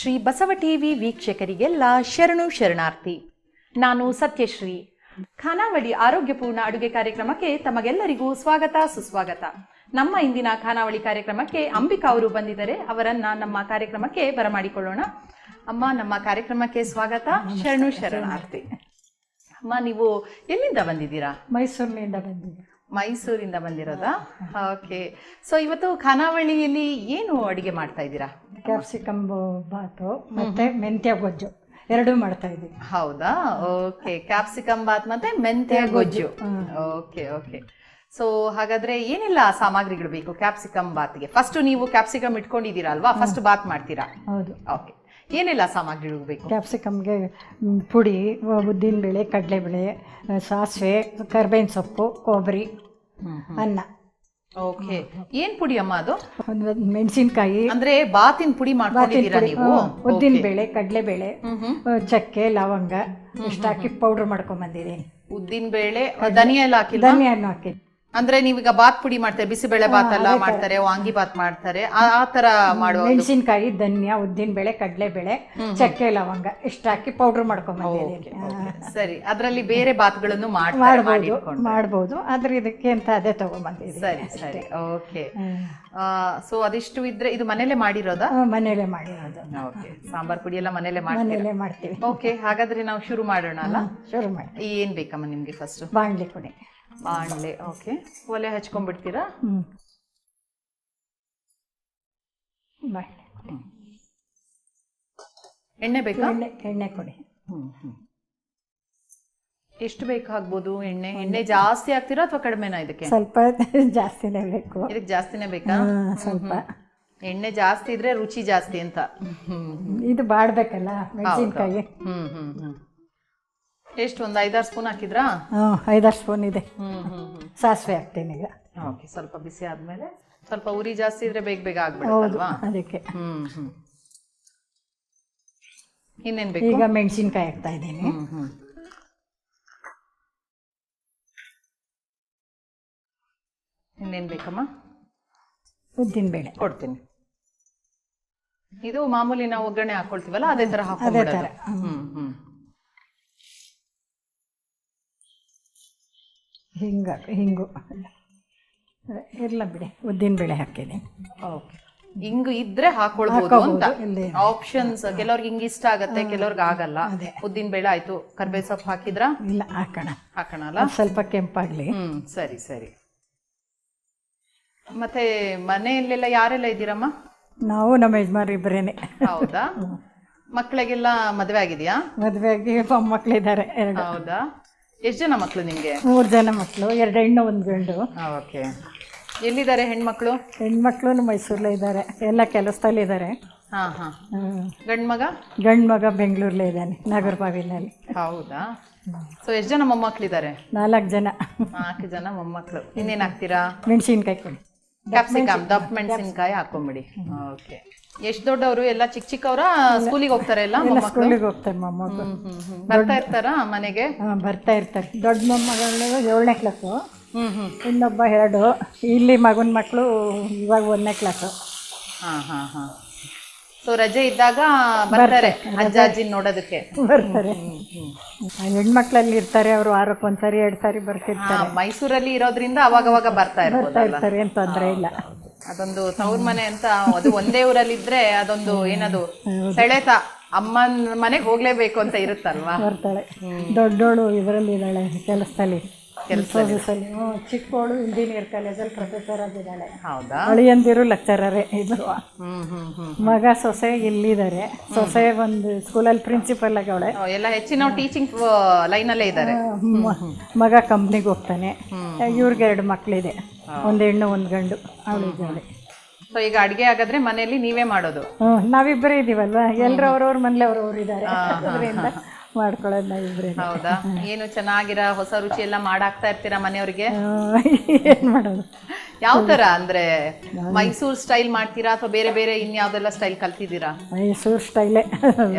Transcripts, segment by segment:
Shri Basava TV ವೀಕ್ಷಕರಿಗೆಲ್ಲ ಶರಣು ಶರಣಾರ್ಥಿ. ನಾನು ಸತ್ಯಶ್ರೀ. ಖಾನಾವಳಿ ಆರೋಗ್ಯಪೂರ್ಣ ಅಡುಗೆ ಕಾರ್ಯಕ್ರಮಕ್ಕೆ ತಮಗೆಲ್ಲರಿಗೂ ಸ್ವಾಗತ ಸುಸ್ವಾಗತ. ನಮ್ಮ ಇಂದಿನ ಖಾನಾವಳಿ ಕಾರ್ಯಕ್ರಮಕ್ಕೆ ಅಂಬಿಕಾ ಅವರು ಬಂದಿದ್ದಾರೆ. ಅವರನ್ನ ನಮ್ಮ ಕಾರ್ಯಕ್ರಮಕ್ಕೆ ಬರಮಾಡಿಕೊಳ್ಳೋಣ. ಅಮ್ಮ ನಮ್ಮ ಕಾರ್ಯಕ್ರಮಕ್ಕೆ ಸ್ವಾಗತ. ಶರಣು ಶರಣಾರ್ಥಿ. ಅಮ್ಮ ನೀವು ಎಲ್ಲಿಂದ ಬಂದಿದ್ದೀರಾ? ಮೈಸೂರಿನಿಂದ ಬಂದಿದ್ದೆ ಮೈಸೂರಿಂದ ಬಂದಿರೋದಾ? ಓಕೆ ಸೊ ಇವತ್ತು ಖಾನಾವಳಿಯಲ್ಲಿ ಏನು ಅಡಿಗೆ ಮಾಡ್ತಾ ಇದ್ದೀರಾ? ಕ್ಯಾಪ್ಸಿಕಮ್ ಬಾತು ಮತ್ತೆ ಮೆಂತ್ಯ ಗೊಜ್ಜು. ಎರಡೂ ಮಾಡ್ತಾ ಇದ್ದೀವಿ. ಹೌದಾ? ಓಕೆ ಕ್ಯಾಪ್ಸಿಕಮ್ ಬಾತ್ ಮತ್ತೆ ಮೆಂತ್ಯ ಗೊಜ್ಜು. ಓಕೆ ಓಕೆ ಸೊ ಹಾಗಾದ್ರೆ ಏನೆಲ್ಲ ಸಾಮಗ್ರಿಗಳು ಬೇಕು ಕ್ಯಾಪ್ಸಿಕಮ್ ಬಾತ್ಗೆ ಫಸ್ಟ್ ನೀವು ಕ್ಯಾಪ್ಸಿಕಮ್ ಇಟ್ಕೊಂಡಿದ್ದೀರಾ ಅಲ್ವಾ? ಫಸ್ಟ್ ಬಾತ್ ಮಾಡ್ತೀರಾ? ಹೌದು. ಓಕೆ ಏನೆಲ್ಲ ಸಾಮಗ್ರಿಗಳು ಬೇಕು? ಕ್ಯಾಪ್ಸಿಕಮ್ಗೆ ಪುಡಿ ಉದ್ದಿನಬೇಳೆ ಕಡಲೆಬೇಳೆ ಸಾಸಿವೆ ಕರ್ಬೇವಿನ ಸೊಪ್ಪು ಕೊಬ್ಬರಿ. ಅನ್ನ. ಓಕೆ. ಏನ್ ಪುಡಿ ಅಮ್ಮ ಅದು? ಒಂದು ಮೆಣಸಿನ್ಕಾಯಿ. ಅಂದ್ರೆ ಬಾತಿನ ಪುಡಿ ಮಾಡ್ಕೊಂಡಿದ್ದೀರಾ ನೀವು? ಕಡಲೆ ಬೇಳೆ ಚಕ್ಕೆ ಲವಂಗ ಇಷ್ಟ ಹಾಕಿ ಮಾಡ್ಕೊಂಡ್ ಬಂದಿದ್ದೀನಿ. ಉದ್ದಿನ ಬೇಳೆ ಧನಿಯಾ ಹಾಕಿ ಹಾಕಿಲ್ಲ ಧನಿಯನ್ನು ಹಾಕಿ ಅಂದ್ರೆ ನೀವೀಗ ಬಾತ್ ಪುಡಿ ಮಾಡ್ತಾರೆ ಬಿಸಿಬೇಳೆ ಬಾತ್ ಎಲ್ಲ ಮಾಡ್ತಾರೆ ವಾಂಗಿ ಬಾತ್ ಮಾಡ್ತಾರೆ ಆ ಆ ತರ ಮಾಡುವ ಮೆಣಸಿನಕಾಯಿ ಧನ್ಯ ಉದ್ದಿನ ಧನಿಯಾ ಕಡಲೆ ಬೇಳೆ ಚಕ್ಕೆ ಲವಂಗ ಇಷ್ಟು ಹಾಕಿ ಪೌಡರ್ ಮಾಡ್ಕೊಂಡು ಸರಿ ಅದರಲ್ಲಿ ಬೇರೆ ಬಾತ್ಗಳನ್ನು ಮಾಡ್ಬೋದು ಮಾಡಿಟ್ಕೊಂಡು ಮಾಡ್ಬೋದು. ಆದ್ರೆ ಇದಕ್ಕೆ ಅಂತ ಅದೇ ತಗೊಂಡ್ಬಂದಿದ್ದೀನಿ. ಸರಿ ಸರಿ ಓಕೆ. ಸೊ ಅದಿಷ್ಟು ಇದ್ರೆ ಇದು ಮನೇಲೆ ಮಾಡಿರೋದಾ? ಮನೇಲೆ ಮಾಡಿರೋದು. ಓಕೆ. ಸಾಂಬಾರ್ ಪುಡಿ ಎಲ್ಲ ಮನೇಲೆ ಮನೇಲೆ ಮಾಡ್ತೀವಿ. ಓಕೆ ಹಾಗಾದ್ರೆ ನಾವು ಶುರು ಮಾಡೋಣ ಅಲ್ಲ? ಶುರು ಮಾಡಿ ಏನ್ ಬೇಕಮ್ಮ ನಿಮ್ಗೆ ಫಸ್ಟ್ ಬಾಂಡ್ಲಿ ಪುಡಿ. ಬಾಣಲೆ ಓಕೆ. ಒಲೆ ಹಚ್ಕೊಂಡ್ಬಿಡ್ತೀರಾ? ಹ್ಞೂ ಬಾಣಲೆ ಎಣ್ಣೆ ಬೇಕಾ? ಎಣ್ಣೆ ಎಣ್ಣೆ ಕೊಡಿ. ಎಷ್ಟು ಬೇಕಾಗ್ಬೋದು ಎಣ್ಣೆ? ಎಣ್ಣೆ ಜಾಸ್ತಿ ಹಾಕ್ತೀರಾ ಅಥವಾ ಕಡಿಮೆನಾ ಇದಕ್ಕೆ? ಸ್ವಲ್ಪ ಜಾಸ್ತಿನೇ ಬೇಕು. ಇದಕ್ಕೆ ಜಾಸ್ತಿನೇ ಬೇಕಾ? ಸ್ವಲ್ಪ. ಎಣ್ಣೆ ಜಾಸ್ತಿ ಇದ್ರೆ ರುಚಿ ಜಾಸ್ತಿ ಅಂತ. ಇದು ಬಾಡ್ಬೇಕಲ್ಲ ಮೆಣಸಿನ್ಕಾಯಿ. ಹ್ಮ್ ಹ್ಮ್ ಹ್ಮ್. ಎಷ್ಟು ಒಂದು ಐದಾರು ಸ್ಪೂನ್ ಹಾಕಿದ್ರಾ? ಹ್ಞೂ ಐದಾರು ಸ್ಪೂನ್ ಇದೆ. ಹ್ಮ್ ಹ್ಮ್ ಹ್ಮ್. ಸಾಸಿವೆ ಹಾಕ್ತೇನೆ ಈಗ. ಓಕೆ ಸ್ವಲ್ಪ ಬಿಸಿ ಆದ್ಮೇಲೆ ಸ್ವಲ್ಪ ಉರಿ ಜಾಸ್ತಿ ಇದ್ರೆ ಬೇಗ ಬೇಗ ಆಗ್ಬಿಡುತ್ತಲ್ವಾ? ಅದಕ್ಕೆ. ಹ್ಮ್ ಹ್ಮ್. ಇನ್ನೇನ್ ಬೇಕು? ಈಗ ಮೆಣಸಿನ್ಕಾಯಿ ಹಾಕ್ತಾ ಇದ್ದೀನಿ. ಹ್ಮ್ ಹ್ಮ್. ಇನ್ನೇನ್ ಬೇಕಮ್ಮ? ಉದ್ದಿನಬೇಳೆ. ಕೊಡ್ತೀನಿ. ಇದು ಮಾಮೂಲಿ ನಾವು ಒಗ್ಗರಣೆ ಹಾಕೊಳ್ತೀವಲ್ಲ ಅದೇ ತರ ಅದೇ ತರ, ಹ್ಮ್ ಹ್ಮ್. ಹಿಂಗ ಹಿಂಗು. ಇರಲ್ಲ ಬಿಡಿ ಉದ್ದಿನಬೇಳೆ ಹಾಕಿದೆ ಓಕೆ ಹಿಂಗ್ ಇದ್ರೆ ಹಾಕೊಳ್ಬಹುದು ಅಂತ ಆಪ್ಷನ್ಸ್ ಕೆಲವ್ರಿಗೆ ಹಿಂಗ್ ಇಷ್ಟ ಆಗತ್ತೆ ಕೆಲವ್ರಿಗೆ ಆಗಲ್ಲ. ಉದ್ದಿನ ಬೇಳೆ ಆಯ್ತು ಕರ್ಬೇ ಸೊಪ್ಪು ಹಾಕಿದ್ರ? ಇಲ್ಲ ಹಾಕೋಣ. ಹಾಕೋಣ ಅಲ್ಲ? ಸ್ವಲ್ಪ ಕೆಂಪಾಗ್ಲಿ. ಹ್ಮ್ ಸರಿ ಸರಿ. ಮತ್ತೆ ಮನೆಯಲ್ಲೆಲ್ಲ ಯಾರೆಲ್ಲ ಇದ್ದೀರಮ್ಮ? ನಾವು ನಮ್ಮ ಯಜಮಾನ ಇಬ್ಬರೇನೆ ಹೌದಾ? ಮಕ್ಕಳಿಗೆಲ್ಲ ಮದ್ವೆ ಆಗಿದೆಯಾ? ಮದುವೆ ಆಗಿ ಎರಡು. ಹೌದಾ? ಎಷ್ಟ್ ಜನ ಮಕ್ಕಳು ನಿಮಗೆ? ಮೂರು ಜನ ಮಕ್ಕಳು ಎರಡು ಹೆಣ್ಣು ಒಂದು ಗಂಡು. ಓಕೆ. ಎಲ್ಲಿದ್ದಾರೆ ಹೆಣ್ಮಕ್ಳು? ಹೆಣ್ಮಕ್ಳು ಮೈಸೂರಲ್ಲೇ ಇದ್ದಾರೆ. ಎಲ್ಲ ಕೆಲಸದಲ್ಲಿ ಇದ್ದಾರೆ. ಹಾ ಹಾ. ಗಂಡ್ ಮಗ? ಗಂಡು ಮಗ ಬೆಂಗಳೂರಲ್ಲೇ ಇದ್ದಾನೆ ನಾಗರಬಾವಿನಲ್ಲಿ ಹೌದಾ? ಸೊ ಎಷ್ಟು ಜನ ಮೊಮ್ಮಕ್ಳಿದ್ದಾರೆ? ನಾಲ್ಕು ಜನ. ನಾಲ್ಕು ಜನ ಮೊಮ್ಮಕ್ಳು. ಇನ್ನೇನು ಹಾಕ್ತೀರಾ? ಮೆಣಸಿನ್ಕಾಯಿ ಕೊಡಿ. ಕ್ಯಾಪ್ಸಿಕಮ್ ದಪ್ಪ ಮೆಣಸಿನ್ಕಾಯಿ ಹಾಕೊಂಬಿಡಿ. ಓಕೆ. ಎಷ್ಟ್ ದೊಡ್ಡವರು? ಎಲ್ಲ ಚಿಕ್ಕ ಚಿಕ್ಕವರ? ಸ್ಕೂಲಿಗೆ ಹೋಗ್ತಾರೆ ಎಲ್ಲ ಸ್ಕೂಲಿಗೆ ಹೋಗ್ತಾರೆ. ಬರ್ತಾ ಇರ್ತಾರಾ ಮನೆಗೆ? ಹಾಂ ಬರ್ತಾ ಇರ್ತಾರೆ. ದೊಡ್ಡ ಮೊಮ್ಮಗಳು ಏಳನೇ ಕ್ಲಾಸು ಹ್ಮ್ ಹ್ಮ್. ಇನ್ನೊಬ್ಬ ಎರಡು. ಇಲ್ಲಿ ಮಗನ ಮಕ್ಕಳು ಇವಾಗ ಒಂದನೇ ಕ್ಲಾಸು ಹಾ ಹಾ ಹಾ. ಸೊ ರಜೆ ಇದ್ದಾಗ ಬರ್ತಾರೆ ಅಜ್ಜ ಅಜ್ಜಿನ ನೋಡೋದಕ್ಕೆ. ಬರ್ತಾರೆ. ಆ ಹೆಣ್ಮಕ್ಳಲ್ಲಿ ಇರ್ತಾರೆ ಅವರು ವಾರಕ್ಕೆ ಒಂದ್ಸರಿ ಎರಡು ಸಾರಿ ಹಾ ಬರ್ತಿರ್ತಾರೆ ಮೈಸೂರಲ್ಲಿ ಇರೋದ್ರಿಂದ ಅವಾಗವಾಗ ಬರ್ತಾ ಬರ್ತಾ ಇರ್ಬೋದಲ್ಲ? ಇರ್ತಾರೆ ಏನು ತೊಂದರೆ ಇಲ್ಲ. ಅದೊಂದು ತವ್ರ ಮನೆ ಅಂತ ಅದು ಒಂದೇ ಊರಲ್ಲಿ ಇದ್ರೆ ಅದೊಂದು ಏನದು ಸೆಳೆತ. ಅಮ್ಮನ ಮನೆಗೆ ಹೋಗ್ಲೇಬೇಕು ಅಂತ ಇರುತ್ತಲ್ವಾ? ಬರ್ತಾಳೆ. ದೊಡ್ಡೋಳು ಇದರಲ್ಲಿ ಇದ್ದಾಳೆ ಕೆಲಸದಲ್ಲಿ. ಕೆಲಸದಲ್ಲಿ. ಚಿಕ್ಕವಳು ಇಂಜಿನಿಯರ್ ಕಾಲೇಜಲ್ಲಿ ಪ್ರೊಫೆಸರ್ ಆಗಿದ್ದಾಳೆ ಹೌದಾ? ಅಳಿಯಂದಿರು ಲೆಕ್ಚರರೇ ಹ್ಮ್ ಮಗ ಸೊಸೆ ಇಲ್ಲಿದ್ದಾರೆ. ಸೊಸೆ ಒಂದು ಸ್ಕೂಲಲ್ಲಿ ಪ್ರಿನ್ಸಿಪಲ್ ಆಗಿ ಅವಳೆ. ಎಲ್ಲ ಹೆಚ್ಚಿನ ಟೀಚಿಂಗ್ ಲೈನ್ ಅಲ್ಲೇ ಇದ್ದಾರೆ. ಮಗ ಕಂಪ್ನಿಗೆ ಹೋಗ್ತಾನೆ. ಇವ್ರಿಗೆ ಎರಡು ಮಕ್ಕಳಿದೆ ಒಂದು ಹೆಣ್ಣು ಒಂದ್ ಗಂಡು. ಅವಳಿದ್ದಾಳೆ ಸೊ ಈಗ ಅಡಿಗೆ ಆಗಾದ್ರೆ ಮನೆಯಲ್ಲಿ ನೀವೇ ಮಾಡೋದು? ನಾವಿಬ್ರೇ ನಾವಿಬ್ಬರೇ ಇದೀವಲ್ವಾ ಎಲ್ಲರೂ ಅವ್ರವ್ರ ಮನೇಲಿ ಅವ್ರವ್ರು ಇದ್ದಾರೆ. ಅದರಿಂದ ಮಾಡ್ಕೊಳ್ಳೋದು ನಾವಿಬ್ಬರೇ ಹೌದಾ? ಏನು ಚೆನ್ನಾಗಿರ ಹೊಸ ರುಚಿ ಎಲ್ಲ ಮಾಡಾಕ್ತಾ ಇರ್ತೀರಾ ಮನೆಯವ್ರಿಗೆ? ಏನು ಮಾಡೋದು? ಯಾವ ತರ ಅಂದ್ರೆ ಮೈಸೂರ್ ಸ್ಟೈಲ್ ಮಾಡ್ತೀರಾ ಅಥವಾ ಬೇರೆ ಬೇರೆ ಇನ್ಯಾವ್ದೆಲ್ಲ ಸ್ಟೈಲ್ ಕಲ್ತಿದ್ದೀರಾ? ಮೈಸೂರು ಸ್ಟೈಲೇ.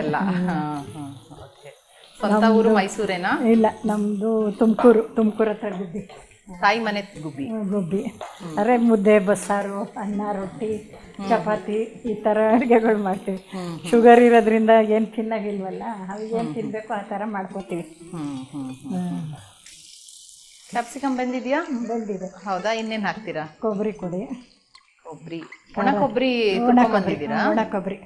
ಎಲ್ಲ. ಹಾ, ಹಾ, okay. ಸ್ವಂತ ಊರು ಮೈಸೂರೇನಾ? ಇಲ್ಲ ನಮ್ದು ತುಮಕೂರು ತುಮಕೂರು ಹತ್ರ ಬಿದ್ದಿ ತಾಯಿ ಮನೆ ಗುಬ್ಬಿ. ಗುಬ್ಬಿ. ಅರೆ ಮುದ್ದೆ ಬಸ್ಸಾರು ಅನ್ನ ರೊಟ್ಟಿ ಚಪಾತಿ ಈ ಥರ ಅಡುಗೆಗಳು ಮಾಡ್ತೀವಿ. ಶುಗರ್ ಇರೋದ್ರಿಂದ ಏನು ತಿನ್ನಾಗಿಲ್ವಲ್ಲ ಏನು ತಿನ್ನಬೇಕು ಆ ಥರ ಮಾಡ್ಕೋತೀವಿ. ಕ್ಯಾಪ್ಸಿಕಮ್ ಬಂದಿದ್ಯಾ? ಬಂದಿದೆ. ಹೌದಾ ಇನ್ನೇನ್ ಹಾಕ್ತೀರಾ? ಕೊಬ್ಬರಿ ಕೊಡಿ. ಕೊಬ್ಬರಿ. ಒಣ ಕೊಬ್ಬರಿ ಒಣ ಕೊಬ್ಬರಿ ಒಣ ಕೊಬ್ಬರಿ.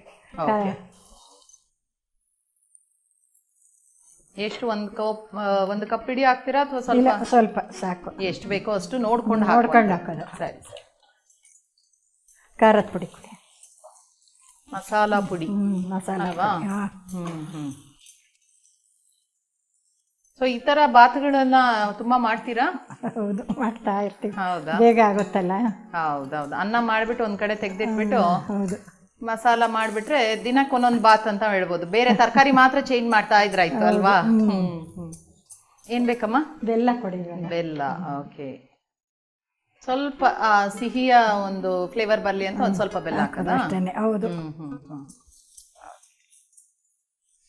ಎಷ್ಟು ಒಂದು ಕಪ್ ಒಂದು ಕಪ್ ಇಡಿ ಹಾಕ್ತೀರಾ ಅಥವಾ ಸ್ವಲ್ಪ? ಸ್ವಲ್ಪ ಸಾಕು. ಎಷ್ಟು ಬೇಕೋ ಅಷ್ಟು ನೋಡ್ಕೊಂಡು ನೋಡ್ಕೊಂಡು ಹಾಕೋದು. ಸರಿ ಸರಿ. ಖಾರದ ಪುಡಿ ಮಸಾಲಾ ಪುಡಿ. ಮಸಾಲ ಸೊ ಈ ತರ ಬಾತ್ಗಳನ್ನ ತುಂಬಾ ಮಾಡ್ತೀರಾ? ಹೌದು ಮಾಡ್ತಾ ಇರ್ತೀವಿ. ಹೌದಾ? ಬೇಗ ಆಗುತ್ತಲ್ಲ? ಹೌದೌದು. ಅನ್ನ ಮಾಡ್ಬಿಟ್ಟು ಒಂದ್ ಕಡೆ ತೆಗ್ದಿಟ್ಬಿಟ್ಟು ಹೌದು. ಮಸಾಲ ಮಾಡಿಬಿಟ್ರೆ ದಿನಕ್ಕೆ ಒಂದೊಂದು ಬಾತ್ ಅಂತ ಹೇಳ್ಬೋದು. ಬೇರೆ ತರಕಾರಿ ಮಾತ್ರ ಚೇಂಜ್ ಮಾಡ್ತಾ ಇದ್ರಾಯ್ತು ಅಲ್ವಾ? ಏನ್ ಬೇಕಮ್ಮ? ಬೆಲ್ಲ ಕೊಡಿ ಬೆಲ್ಲ ಓಕೆ. ಸ್ವಲ್ಪ ಸಿಹಿಯ ಒಂದು ಫ್ಲೇವರ್ ಬರ್ಲಿ ಅಂತ ಒಂದ್ ಸ್ವಲ್ಪ ಬೆಲ್ಲ ಹಾಕದಾ? ಹೌದು.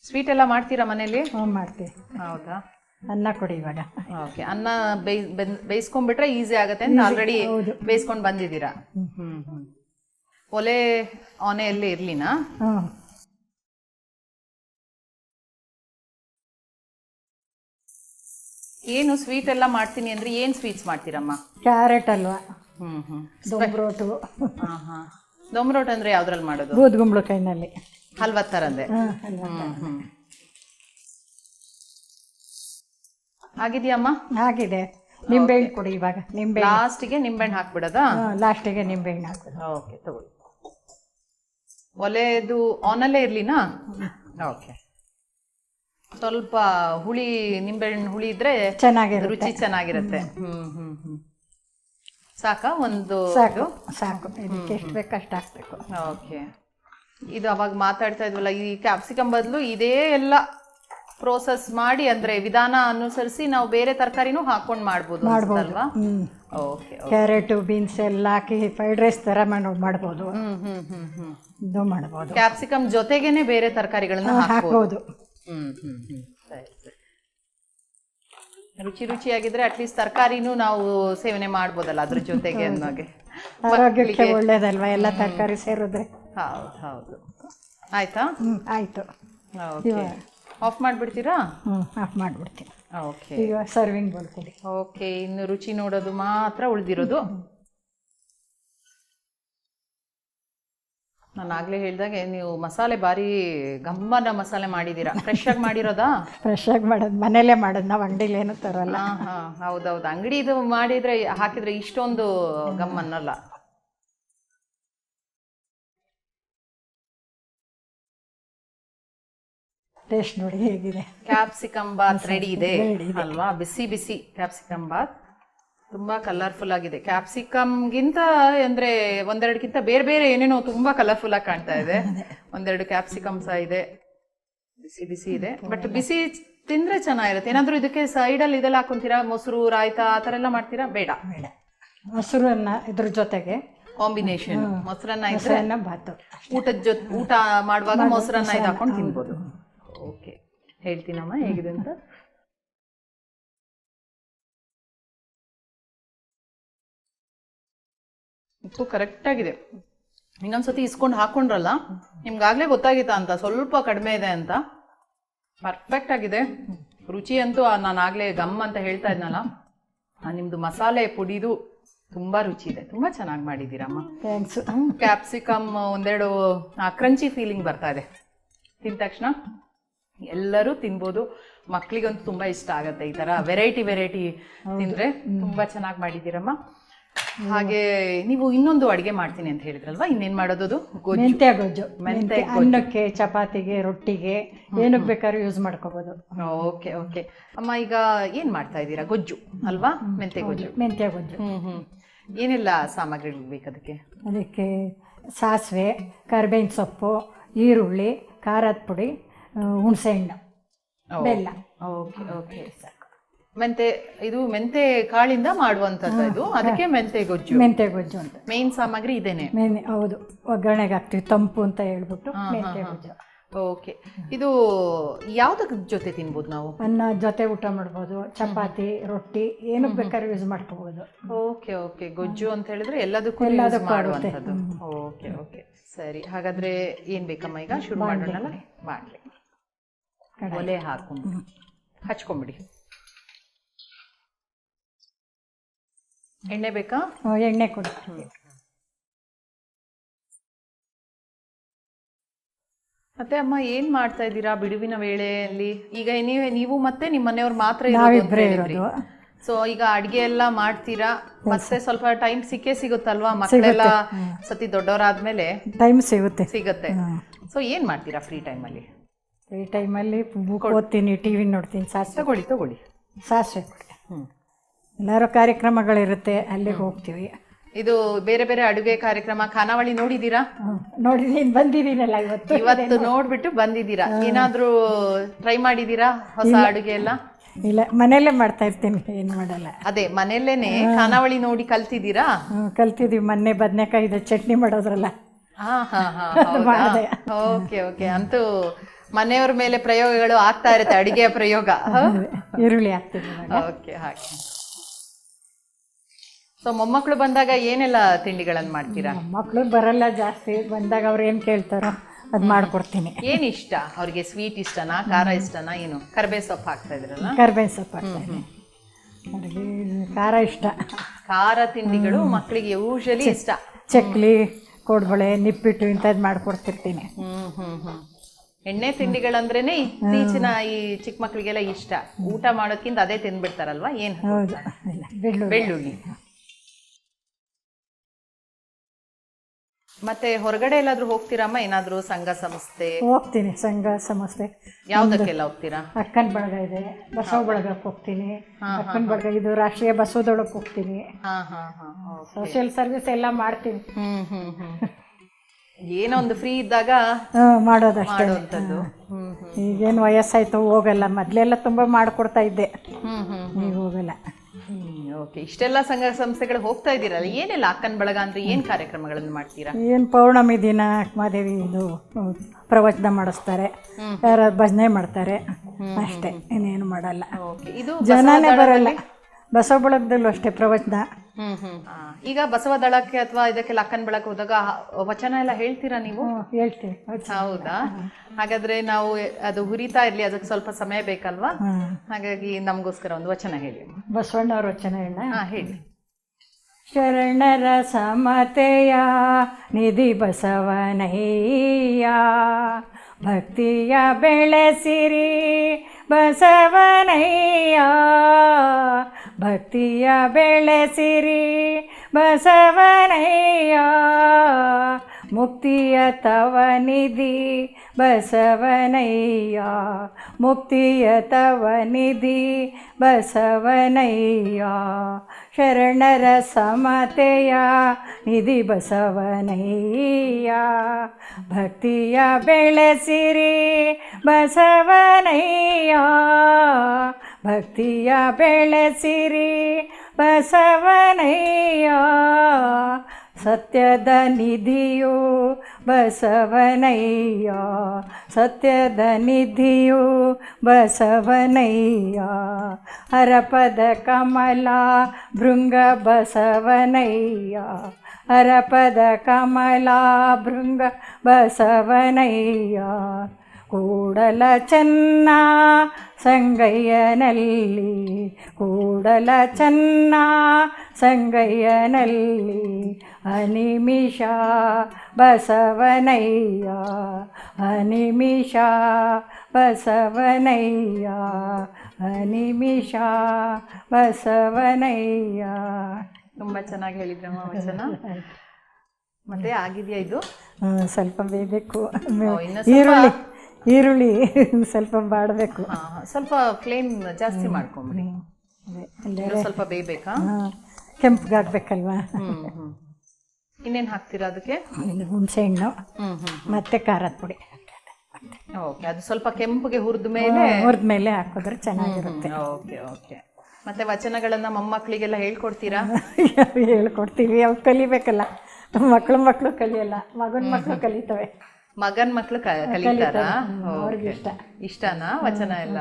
ಸ್ವೀಟ್ ಎಲ್ಲ ಮಾಡ್ತೀರಾ ಮನೇಲಿ? ಮಾಡ್ತೀವಿ. ಹೌದಾ? ಅನ್ನ ಕೊಡಿ ಇವಾಗ. ಓಕೆ. ಅನ್ನ ಬೇಯಿಸ್ಕೊಂಡ್ಬಿಟ್ರೆ ಈಸಿ ಆಗತ್ತೆ ಅಂತ ಆಲ್ರೆಡಿ. ಬೇಯಿಸ್ಕೊಂಡು ಬಂದಿದ್ದೀರಾ? ಹ್ಮ್ ಹ್ಮ್. ಒಲೆ ಆನೆಯಲ್ಲಿ ಇರ್ಲಿನ? ಏನು ಸ್ವೀಟ್ ಎಲ್ಲ ಮಾಡ್ತೀನಿ ಅಂದ್ರೆ ಏನ್ ಸ್ವೀಟ್ಸ್ ಮಾಡ್ತೀರಮ್ಮ? ಕ್ಯಾರೆಟ್ ಅಲ್ವಾ? ಹ್ಮ್ ಹ್ಮ್. ದೊಂಬ್ರೋಟು. ಹಾ ಹಾ. ದೊಮ್ರೋಟ್ ಅಂದ್ರೆ ಯಾವ್ದ್ರಲ್ಲಿ ಮಾಡೋದು? ಕೈನಲ್ಲಿ ಹಲ್ವತ್ ತರಂದೆ ಹಾಂ ಅಲ್ವಾ ಹ್ಮ್ ಹ್ಮ್. ಆಗಿದ್ಯಮ್ಮ? ಆಗಿದೆ. ನಿಂಬೆಹಣ್ಣು ಕೊಡಿ ಇವಾಗ. ನಿಂಬೆ ಲಾಸ್ಟಿಗೆ ನಿಂಬೆಹಣ್ಣು ಹಾಕ್ಬಿಡೋದಾ? ಲಾಸ್ಟಿಗೆ ನಿಂಬೆಹಣ್ಣು ಹಾಕೋದು ಓಕೆ ತಗೊಳ್ಳಿ. ಒಲೆದು ಆನಲ್ಲೇ ಇರ್ಲಿನಾ? ಓಕೆ ಸ್ವಲ್ಪ ಹುಳಿ ನಿಂಬೆಹಣ್ಣು ಹುಳಿ ಇದ್ರೆ ಚೆನ್ನಾಗಿರುತ್ತೆ. ರುಚಿ ಚೆನ್ನಾಗಿರುತ್ತೆ. ಹ್ಮ್. ಹ್ಮ್ ಹ್ಮ್ ಸಾಕಾ? ಒಂದು ಸಾಕು ಸಾಕು. ಇದಕ್ಕೆ ಎಷ್ಟು ಬೇಕು ಅಷ್ಟು ಹಾಕ್ಬೇಕು. ಓಕೆ ಇದು ಅವಾಗ ಮಾತಾಡ್ತಾ ಇದ್ವಲ್ಲ ಈ ಕ್ಯಾಪ್ಸಿಕಮ್ ಬದಲು ಇದೇ ಎಲ್ಲ ಪ್ರೋಸೆಸ್ ಮಾಡಿ ಅಂದ್ರೆ ವಿಧಾನ ಅನುಸರಿಸಿ ನಾವು ಬೇರೆ ತರಕಾರಿನೂ ಹಾಕೊಂಡು ಮಾಡ್ಬೋದು ಅಲ್ವಾ? ಓಕೆ ಕ್ಯಾರೆಟು ಬೀನ್ಸ್ ಎಲ್ಲ ಹಾಕಿ ಫ್ರೈಡ್ ರೈಸ್ ಥರ ಮಾಡಬಹುದು ಮಾಡ್ಬೋದು. ಹ್ಮ್ ಹ್ಮ್ ಹ್ಮ್ ಹ್ಮ್. ಇದು ಮಾಡ್ಬೋದು. ಕ್ಯಾಪ್ಸಿಕಮ್ ಜೊತೆಗೇನೆ ಬೇರೆ ತರಕಾರಿಗಳನ್ನ ಹಾಕ್ಬೋದು. ಹಾಕ್ಬೋದು. ಹ್ಮ್ ಹ್ಮ್ ಹ್ಮ್. ಸರಿ ಸರಿ. ರುಚಿ ರುಚಿಯಾಗಿದ್ರೆ ಅಟ್ಲೀಸ್ಟ್ ತರಕಾರಿನೂ ನಾವು ಸೇವನೆ ಮಾಡ್ಬೋದಲ್ಲ ಅದ್ರ ಜೊತೆಗೆ ಅನ್ನೋಗೆ. ಆರೋಗ್ಯಕ್ಕೆ ಒಳ್ಳೇದಲ್ವಾ ಎಲ್ಲ ತರಕಾರಿ ಸೇರಿದ್ರೆ? ಹೌದು ಹೌದು. ಆಯ್ತಾ? ಆಯ್ತು. ಆಯಿತು ಓಕೆ ಆಫ್ ಮಾಡಿಬಿಡ್ತೀರಾ? ಹ್ಞೂ ಆಫ್ ಮಾಡಿಬಿಡ್ತೀನಿ. ಓಕೆ ಈಗ ಸರ್ವಿಂಗ್ ಬೋಲ್ ಕೊಡಿ. ಓಕೆ ಇನ್ನು ರುಚಿ ನೋಡೋದು ಮಾತ್ರ ಉಳಿದಿರೋದು. ನಾನು ಆಗಲೇ ಹೇಳಿದಾಗೆ ನೀವು ಮಸಾಲೆ ಭಾರಿ ಗಮ್ಮನ ಮಸಾಲೆ ಮಾಡಿದ್ದೀರಾ ಫ್ರೆಶ್ ಆಗಿ ಮಾಡಿರೋದಾ? ಫ್ರೆಶ್ ಆಗಿ ಮಾಡೋದು ಮನೇಲೇ ಮಾಡೋದು ನಾವು ಅಂಗಡಿಲಿ ಏನು ತರೋಲ್ಲ. ಹಾಂ ಹಾ ಹೌದೌದು. ಅಂಗಡಿದು ಮಾಡಿದರೆ ಹಾಕಿದರೆ ಇಷ್ಟೊಂದು ಗಮ್ ಟೇಸ್ಟ್ ನೋಡಿ ಹೇಗಿದೆ. ಕ್ಯಾಪ್ಸಿಕಮ್ ಬಾತ್ ರೆಡಿ ಇದೆ. ಅಲ್ವಾ? ಬಿಸಿ ಬಿಸಿ ಕ್ಯಾಪ್ಸಿಕಮ್ ಬಾತ್ ತುಂಬಾ ಕಲರ್ಫುಲ್ ಆಗಿದೆ. ಕ್ಯಾಪ್ಸಿಕಮ್ಗಿಂತ ಅಂದ್ರೆ ಒಂದೆರಡಕ್ಕಿಂತ ಬೇರೆ ಬೇರೆ ಏನೇನೋ ತುಂಬಾ ಕಲರ್ಫುಲ್ ಆಗಿ ಕಾಣ್ತಾ ಇದೆ. ಒಂದೆರಡು ಕ್ಯಾಪ್ಸಿಕಮ್ ಸಹ ಇದೆ. ಬಿಸಿ ಬಿಸಿ ಇದೆ. ಬಟ್ ಬಿಸಿ ತಿಂದ್ರೆ ಚೆನ್ನಾಗಿರುತ್ತೆ. ಏನಾದ್ರೂ ಇದಕ್ಕೆ ಸೈಡ್ ಅಲ್ಲಿ ಇದೆಲ್ಲ ಹಾಕೊಂತೀರಾ? ಮೊಸರು ರಾಯ್ತಾ ಆ ತರ ಎಲ್ಲ ಮಾಡ್ತೀರಾ? ಬೇಡ. ಬೇಡ. ಮೊಸರನ್ನ ಇದ್ರ ಜೊತೆಗೆ ಕಾಂಬಿನೇಷನ್ ಮೊಸರನ್ನ ಇದ್ರೆ ಬಾತು ಊಟದ ಜೊತೆ ಊಟ ಮಾಡುವಾಗ ಮೊಸರನ್ನ ಇದು ಹಾಕೊಂಡು ತಿನ್ಬೋದು. ಓಕೆ. ಹೇಳ್ತೀನಮ್ಮ ಹೇಗಿದೆ ಅಂತ? ಉಪ್ಪು ಕರೆಕ್ಟ್ ಆಗಿದೆ. ಇನ್ನೊಂದ್ಸತಿ ಇಸ್ಕೊಂಡು ಹಾಕೊಂಡ್ರಲ್ಲ ನಿಮ್ಗಾಗ್ಲೇ ಗೊತ್ತಾಗಿತ್ತಾ ಅಂತ ಸ್ವಲ್ಪ ಕಡಿಮೆ ಇದೆ ಅಂತ. ಪರ್ಫೆಕ್ಟ್ ಆಗಿದೆ. ರುಚಿ ಅಂತೂ ನಾನು ಆಗ್ಲೇ ಗಮ್ ಅಂತ ಹೇಳ್ತಾ ಇದ್ನಲ್ಲ ನಿಮ್ದು ಮಸಾಲೆ ಪುಡಿದು ತುಂಬಾ ರುಚಿ ಇದೆ. ತುಂಬಾ ಚೆನ್ನಾಗಿ ಮಾಡಿದ್ದೀರಮ್ಮ ಥ್ಯಾಂಕ್ಸ್ ಕ್ಯಾಪ್ಸಿಕಮ್ ಒಂದೆರಡು ಕ್ರಂಚಿ ಫೀಲಿಂಗ್ ಬರ್ತಾ ಇದೆ. ತಿಂದ ತಕ್ಷಣ? ಎಲ್ಲರೂ ತಿನ್ಬೋದು. ಮಕ್ಳಿಗಂತೂ ತುಂಬಾ ಇಷ್ಟ ಆಗತ್ತೆ ಈ ತರ ವೆರೈಟಿ ವೆರೈಟಿ ತಿಂದ್ರೆ ತುಂಬಾ ಚೆನ್ನಾಗಿ ಮಾಡಿದ್ದೀರಮ್ಮ. ಹಾಗೆ ನೀವು ಇನ್ನೊಂದು ಅಡಿಗೆ ಮಾಡ್ತೀನಿ ಅಂತ ಹೇಳಿದ್ರಲ್ವಾ? ಇನ್ನೇನ್ ಮಾಡೋದು ಗೊಜ್ಜು. ಮೆಂತ್ಯ ಗೊಜ್ಜು. ಮೆಂತ್ಯ ಮೆಂತ್ಯ ಅನ್ನಕ್ಕೆ ಚಪಾತಿಗೆ ರೊಟ್ಟಿಗೆ ಏನಕ್ಕೆ ಬೇಕಾದ್ರೂ ಯೂಸ್ ಮಾಡ್ಕೋಬಹುದು ಓಕೆ ಓಕೆ. ಅಮ್ಮ ಈಗ ಏನ್ ಮಾಡ್ತಾ ಇದ್ದೀರಾ? ಗೊಜ್ಜು ಅಲ್ವಾ? ಮೆಂತೆ ಗೊಜ್ಜು. ಮೆಂತ್ಯ ಗೊಜ್ಜು. ಹ್ಮ್ ಹ್ಮ್. ಏನೆಲ್ಲ ಸಾಮಗ್ರಿಗಳು ಬೇಕು ಅದಕ್ಕೆ? ಅದಕ್ಕೆ ಸಾಸಿವೆ ಕರ್ಬೇವಿನ ಸೊಪ್ಪು ಈರುಳ್ಳಿ ಖಾರದ ಪುಡಿ ಆ, ಹುಣಸೆಹಣ್ಣು ಬೆಲ್ಲ. Okay okay. ಮೆಂತೆ ಇದು ಮೆಂತೆ ಕಾಳಿಂದ ಮಾಡುವಂತದ್ದು ಇದು. ಅದಕ್ಕೆ ಮೆಂತೆ ಗೊಜ್ಜು. ಮೆಂತೆ ಗೊಜ್ಜು ಅಂತ. ಮೇನ್ ಸಾಮಗ್ರಿ ಇದೇನೆ. ಮೇನ್ ಹೌದು. ಒಗ್ಗರಣೆಗೆ ಹಾಕ್ತೀವಿ ತಂಪು ಅಂತ ಹೇಳ್ಬಿಟ್ಟು ಮೆಂತೆ ಗೊಜ್ಜು. ಓಕೆ. ಇದು ಯಾವ್ದಕ್ ಜೊತೆ ತಿನ್ಬೋದು ನಾವು? ಅನ್ನ ಜೊತೆ ಊಟ ಮಾಡ್ಬೋದು ಚಪಾತಿ ರೊಟ್ಟಿ ಏನು ಬೇಕಾದ್ರೆ ಯೂಸ್ ಮಾಡ್ಕೋಬೋದು. Okay okay. ಗೊಜ್ಜು ಅಂತ ಹೇಳಿದ್ರೆ ಎಲ್ಲದಕ್ಕೂ ಎಲ್ಲದಕ್ಕೂ. ಮಾಡುವಂಥದ್ದು. Okay okay. ಸರಿ. ಹಾಗಾದ್ರೆ ಏನ್ ಬೇಕಮ್ಮ ಈಗ? ಶುರು ಮಾಡೋಣಲ್ಲ? ಮಾಡ್ಲಿ. ಒಲೆ ಹಾಕೊಂಡು ಹಚ್ಕೊಂಬಿಡಿ. ಎಣ್ಣೆ ಬೇಕಾ? ಎಣ್ಣೆ ಕೊಡಿ. ಮತ್ತೆ ಅಮ್ಮ ಏನ್ ಮಾಡ್ತಾ ಇದ್ದೀರಾ ಬಿಡುವಿನ ವೇಳೆಯಲ್ಲಿ? ಈಗ ನೀವೇ ನೀವು ಮತ್ತೆ ನಿಮ್ಮ ಮನೆಯವ್ರು ಮಾತ್ರ ನಾವಿಬ್ರೇ ಇರೋದು. ಸೊ ಈಗ ಅಡಿಗೆ ಎಲ್ಲ ಮಾಡ್ತೀರಾ? ಮತ್ತೆ ಸ್ವಲ್ಪ ಟೈಮ್ ಸಿಕ್ಕೇ ಸಿಗುತ್ತಲ್ವಾ? ಮಕ್ಕಳೆಲ್ಲ ಸತಿ ದೊಡ್ಡವರಾದ್ಮೇಲೆ ಟೈಮ್ ಸಿಗುತ್ತೆ. ಸಿಗುತ್ತೆ. ಸೊ ಏನ್ ಮಾಡ್ತೀರಾ ಫ್ರೀ ಟೈಮಲ್ಲಿ? ಈ ಟೈಮಲ್ಲಿ ಬುಕ್ ಓದ್ತೀನಿ ಟಿ ವಿ ನೋಡ್ತೀನಿ ಸಾಸಿವೆ. ತಗೊಳ್ಳಿ ತಗೊಳ್ಳಿ. ಸಾಸಿವೆ ಕೊಡಿ. ಎಲ್ಲರೂ ಕಾರ್ಯಕ್ರಮಗಳಿರುತ್ತೆ ಅಲ್ಲಿಗೆ ಹೋಗ್ತೀವಿ. ಇದು ಬೇರೆ ಬೇರೆ ಅಡುಗೆ ಕಾರ್ಯಕ್ರಮ ಖಾನಾವಳಿ ನೋಡಿದೀರಾ. ನೋಡಿದೀನಿ ಬಂದಿದ್ದೀನಲ್ಲ ಇವತ್ತು. ಇವತ್ತು ನೋಡ್ಬಿಟ್ಟು ಬಂದಿದ್ದೀರಾ? ಏನಾದ್ರೂ ಟ್ರೈ ಮಾಡಿದೀರಾ ಹೊಸ ಅಡುಗೆ ಎಲ್ಲ? ಇಲ್ಲ ಮನೆಯಲ್ಲೇ ಮಾಡ್ತಾ ಇರ್ತೀನಿ ಏನು ಮಾಡಲ್ಲ. ಅದೇ ಮನೆಯಲ್ಲೇನೆ ಖಾನಾವಳಿ ನೋಡಿ ಕಲ್ತಿದ್ದೀರಾ? ಕಲ್ತಿದೀವಿ ಕಲ್ತಿದ್ದೀವಿ ಮೊನ್ನೆ ಬದನೆಕಾಯಿದ ಚಟ್ನಿ ಮಾಡೋದ್ರಲ್ಲ. ಹಾ ಹಾ ಹಾ ಓಕೆ ಓಕೆ. ಅಂತೂ ಮನೆಯವ್ರ ಮೇಲೆ ಪ್ರಯೋಗಗಳು ಆಗ್ತಾ ಇರುತ್ತೆ ಅಡಿಗೆಯ ಪ್ರಯೋಗ. ಈರುಳ್ಳಿ ಹಾಕ್ತೀವಿ. ಓಕೆ ಹಾಗೆ. ಸೊ ಮೊಮ್ಮಕ್ಕಳು ಬಂದಾಗ ಏನೆಲ್ಲ ತಿಂಡಿಗಳನ್ನು ಮಾಡ್ತೀರಾ? ಮಕ್ಕಳು ಬರಲ್ಲ ಜಾಸ್ತಿ. ಬಂದಾಗ ಅವ್ರು ಏನು ಕೇಳ್ತಾರೋ ಅದು ಮಾಡ್ಕೊಡ್ತೀನಿ. ಏನು ಇಷ್ಟ? ಅವ್ರಿಗೆ ಸ್ವೀಟ್ ಇಷ್ಟನಾ ಖಾರ ಇಷ್ಟನಾ ಏನು? ಕರ್ಬೇ ಸೊಪ್ಪು ಹಾಕ್ತಾ ಇದ್ರಲ್ಲ? ಕರ್ಬೇವಿನ ಸೊಪ್ಪು ಹಾಕ್ತೀನಿ ಅವ್ರಿಗೆ ಖಾರ ಇಷ್ಟ. ಖಾರ ತಿಂಡಿಗಳು ಮಕ್ಕಳಿಗೆ ಯೂಶಲಿ ಇಷ್ಟ. ಚಕ್ಲಿ ಕೋಡ್ಬಳೆ ನಿಪ್ಪಿಟ್ಟು ಇಂಥದ್ದು ಮಾಡ್ಕೊಡ್ತಿರ್ತೀನಿ. ಹ್ಞೂ ಹ್ಮ್ ಹ್ಮ್. ಎಣ್ಣೆ ತಿಂಡಿಗಳಂದ್ರೇನೆ ಇತ್ತೀಚಿನ ಈ ಚಿಕ್ಕ ಮಕ್ಕಳಿಗೆಲ್ಲ ಇಷ್ಟ. ಊಟ ಮಾಡೋದ್ಕಿಂತ ಅದೇ ತಿಂದ್ಬಿಡ್ತಾರಲ್ವಾ ಏನ್ ಹೌದು. ಬೆಳ್ಳುಳ್ಳಿ. ಮತ್ತೆ ಹೊರಗಡೆ ಎಲ್ಲಾದ್ರೂ ಹೋಗ್ತೀರಮ್ಮ ಏನಾದ್ರೂ ಸಂಘ ಸಂಸ್ಥೆ? ಹೋಗ್ತೀನಿ. ಸಂಘ ಸಂಸ್ಥೆ. ಯಾವ್ದಕ್ಕೆಲ್ಲ ಹೋಗ್ತೀರಾ? ಅಕ್ಕನ ಬಳಗ ಇದೆ. ಬಸವ ಬಳಗಕ್ಕೆ ಹೋಗ್ತೀನಿ. ಅಕ್ಕನ ಬಳಗ ಇದು ರಾಷ್ಟ್ರೀಯ ಬಸವದೊಳಗೆ ಹೋಗ್ತೀನಿ. ಸೋಷಿಯಲ್ ಸರ್ವಿಸ್ ಎಲ್ಲ ಮಾಡ್ತೀನಿ. ಹ್ಮ್ ಹ್ಮ್ ಹ್ಮ್. ಏನೋ ಒಂದು ಫ್ರೀ ಇದ್ದಾಗ ಮಾಡೋದಷ್ಟೇ. ಈಗೇನು ವಯಸ್ಸಾಯ್ತು ಹೋಗಲ್ಲ. ಮೊದಲೆಲ್ಲ ತುಂಬ ಮಾಡ್ಕೊಡ್ತಾ ಇದ್ದೆ. ಈಗ ಹೋಗಲ್ಲ. ಓಕೆ ಇಷ್ಟೆಲ್ಲ ಸಂಘ ಸಂಸ್ಥೆಗಳು ಹೋಗ್ತಾ ಇದ್ದೀರಲ್ಲ? ಏನೆಲ್ಲ ಅಕ್ಕನ ಬಳಗ ಅಂದ್ರೆ ಏನ್ ಕಾರ್ಯಕ್ರಮಗಳನ್ನು ಮಾಡ್ತೀರಾ? ಏನು ಪೌರ್ಣಮಿ ದಿನ ಮಾದೇವಿ ಇದು ಪ್ರವಚನ ಮಾಡಿಸ್ತಾರೆ. ಯಾರು ಭಜನೆ ಮಾಡ್ತಾರೆ. ಅಷ್ಟೇ. ಇನ್ನೇನು ಮಾಡಲ್ಲ. ಓಕೆ ಇದು ಜನನೇ ಬರಲ್ಲ. ಬಸವ ಬಳಗದಲ್ಲೂ ಅಷ್ಟೇ ಪ್ರವಚನ. ಈಗ ಬಸವ ದಳಕ್ಕೆ ಅಥವಾ ಇದಕ್ಕೆಲ್ಲ ಅಕ್ಕನ ಬೆಳಕ್ ಹೋದಾಗ ವಚನ ಎಲ್ಲ ಹೇಳ್ತೀರಾ ನೀವು? ಹೇಳ್ತೀವಿ. ಹೌದಾ? ಹಾಗಾದ್ರೆ ನಾವು ಅದು ಹುರಿತಾ ಇರ್ಲಿ ಅದಕ್ಕೆ ಸ್ವಲ್ಪ ಸಮಯ ಬೇಕಲ್ವಾ? ಹಾಗಾಗಿ ನಮಗೋಸ್ಕರ ಒಂದು ವಚನ ಹೇಳಿ. ಬಸವಣ್ಣವ್ರ ವಚನ ಹೇಳ ಹೇಳಿ. ಶರಣರ ಸಮತೆಯ ನಿಧಿ ಬಸವನಯ್ಯ ಭಕ್ತಿಯ ಬೆಳೆಸಿರಿ ಬಸವನಯ್ಯ. ಭಕ್ತಿಯ ಬೆಳೆಸಿರಿ ಬಸವನಯ್ಯ. ಮುಕ್ತಿಯ ತವ ನಿಧಿ, ಬಸವನಯ್ಯ. ಮುಕ್ತಿಯ ತವ ನಿಧಿ, ಬಸವನಯ್ಯ. ಶರಣರ ಸಮತೆಯ ನಿಧಿ, ಬಸವನಯ್ಯ. ಭಕ್ತಿಯ ಬೆಳೆಸಿರಿ ಬಸವನಯ್ಯ. ಭಕ್ತಿಯ ಬೆಳೆಸಿರಿ ಬಸವನಯ್ಯ ಸತ್ಯದ ನಿಧಿಯು ಬಸವನಯ್ಯ ಸತ್ಯದ ನಿಧಿಯು ಬಸವನಯ್ಯ ಹರಪದ ಕಮಲ ಭೃಂಗ ಬಸವನಯ್ಯ ಹರಪದ ಕಮಲ ಭೃಂಗ ಬಸವನಯ್ಯ ಕೂಡಲ ಚೆನ್ನ ಸಂಗಯ್ಯನಲ್ಲಿ ಕೂಡಲ ಚೆನ್ನ ಸಂಗಯ್ಯನಲ್ಲಿ ಅನಿಮಿಷ ಬಸವನಯ್ಯ ಅನಿಮಿಷ ಬಸವನಯ್ಯ ಅನಿಮಿಷ ಬಸವನಯ್ಯ. ತುಂಬ ಚೆನ್ನಾಗಿ ಹೇಳಿದ್ರಮ್ಮ ವಚನ. ಮತ್ತೆ ಆಗಿದೆಯಾ ಇದು? ಸ್ವಲ್ಪ ಬೇಯಬೇಕು ಈರುಳ್ಳಿ. ಈರುಳ್ಳಿ ಸ್ವಲ್ಪ ಬಾಡಬೇಕು. ಸ್ವಲ್ಪ ಫ್ಲೇಮ್ ಜಾಸ್ತಿ ಮಾಡ್ಕೊಂಬಿಡಿ. ಇನ್ನು ಸ್ವಲ್ಪ ಬೇಯಬೇಕಾ? ಕೆಂಪಗಾಗ್ಬೇಕಲ್ವಾ? ಇನ್ನೇನ್ ಹಾಕ್ತೀರಾ ಅದಕ್ಕೆ? ಹುಣಸೆ ಹಣ್ಣು ಮತ್ತೆ ಖಾರದ ಪುಡಿ. ಓಕೆ ಅದು ಸ್ವಲ್ಪ ಕೆಂಪಗೆ ಹುರಿದ ಮೇಲೆ ಹುರಿದ ಮೇಲೆ ಹಾಕಿದ್ರೆ ಚೆನ್ನಾಗಿರುತ್ತೆ. ಓಕೆ ಓಕೆ ಮತ್ತೆ ವಚನಗಳನ್ನ ಮೊಮ್ಮಕ್ಕಳಿಗೆಲ್ಲ ಹೇಳ್ಕೊಡ್ತೀರಾ? ಹೇಳ್ಕೊಡ್ತೀವಿ ಅವು ಕಲಿಬೇಕಲ್ಲ. ಮಕ್ಕಳು ಮಕ್ಕಳು ಕಲಿಯಲ್ಲ ಮಗನ ಮಕ್ಕಳು ಕಲಿತವೆ. ಮಗನ್ ಮಕ್ಳು ಕಲಿತಾರ. ಇಷ್ಟನಾ? ವಚನ ಎಲ್ಲ?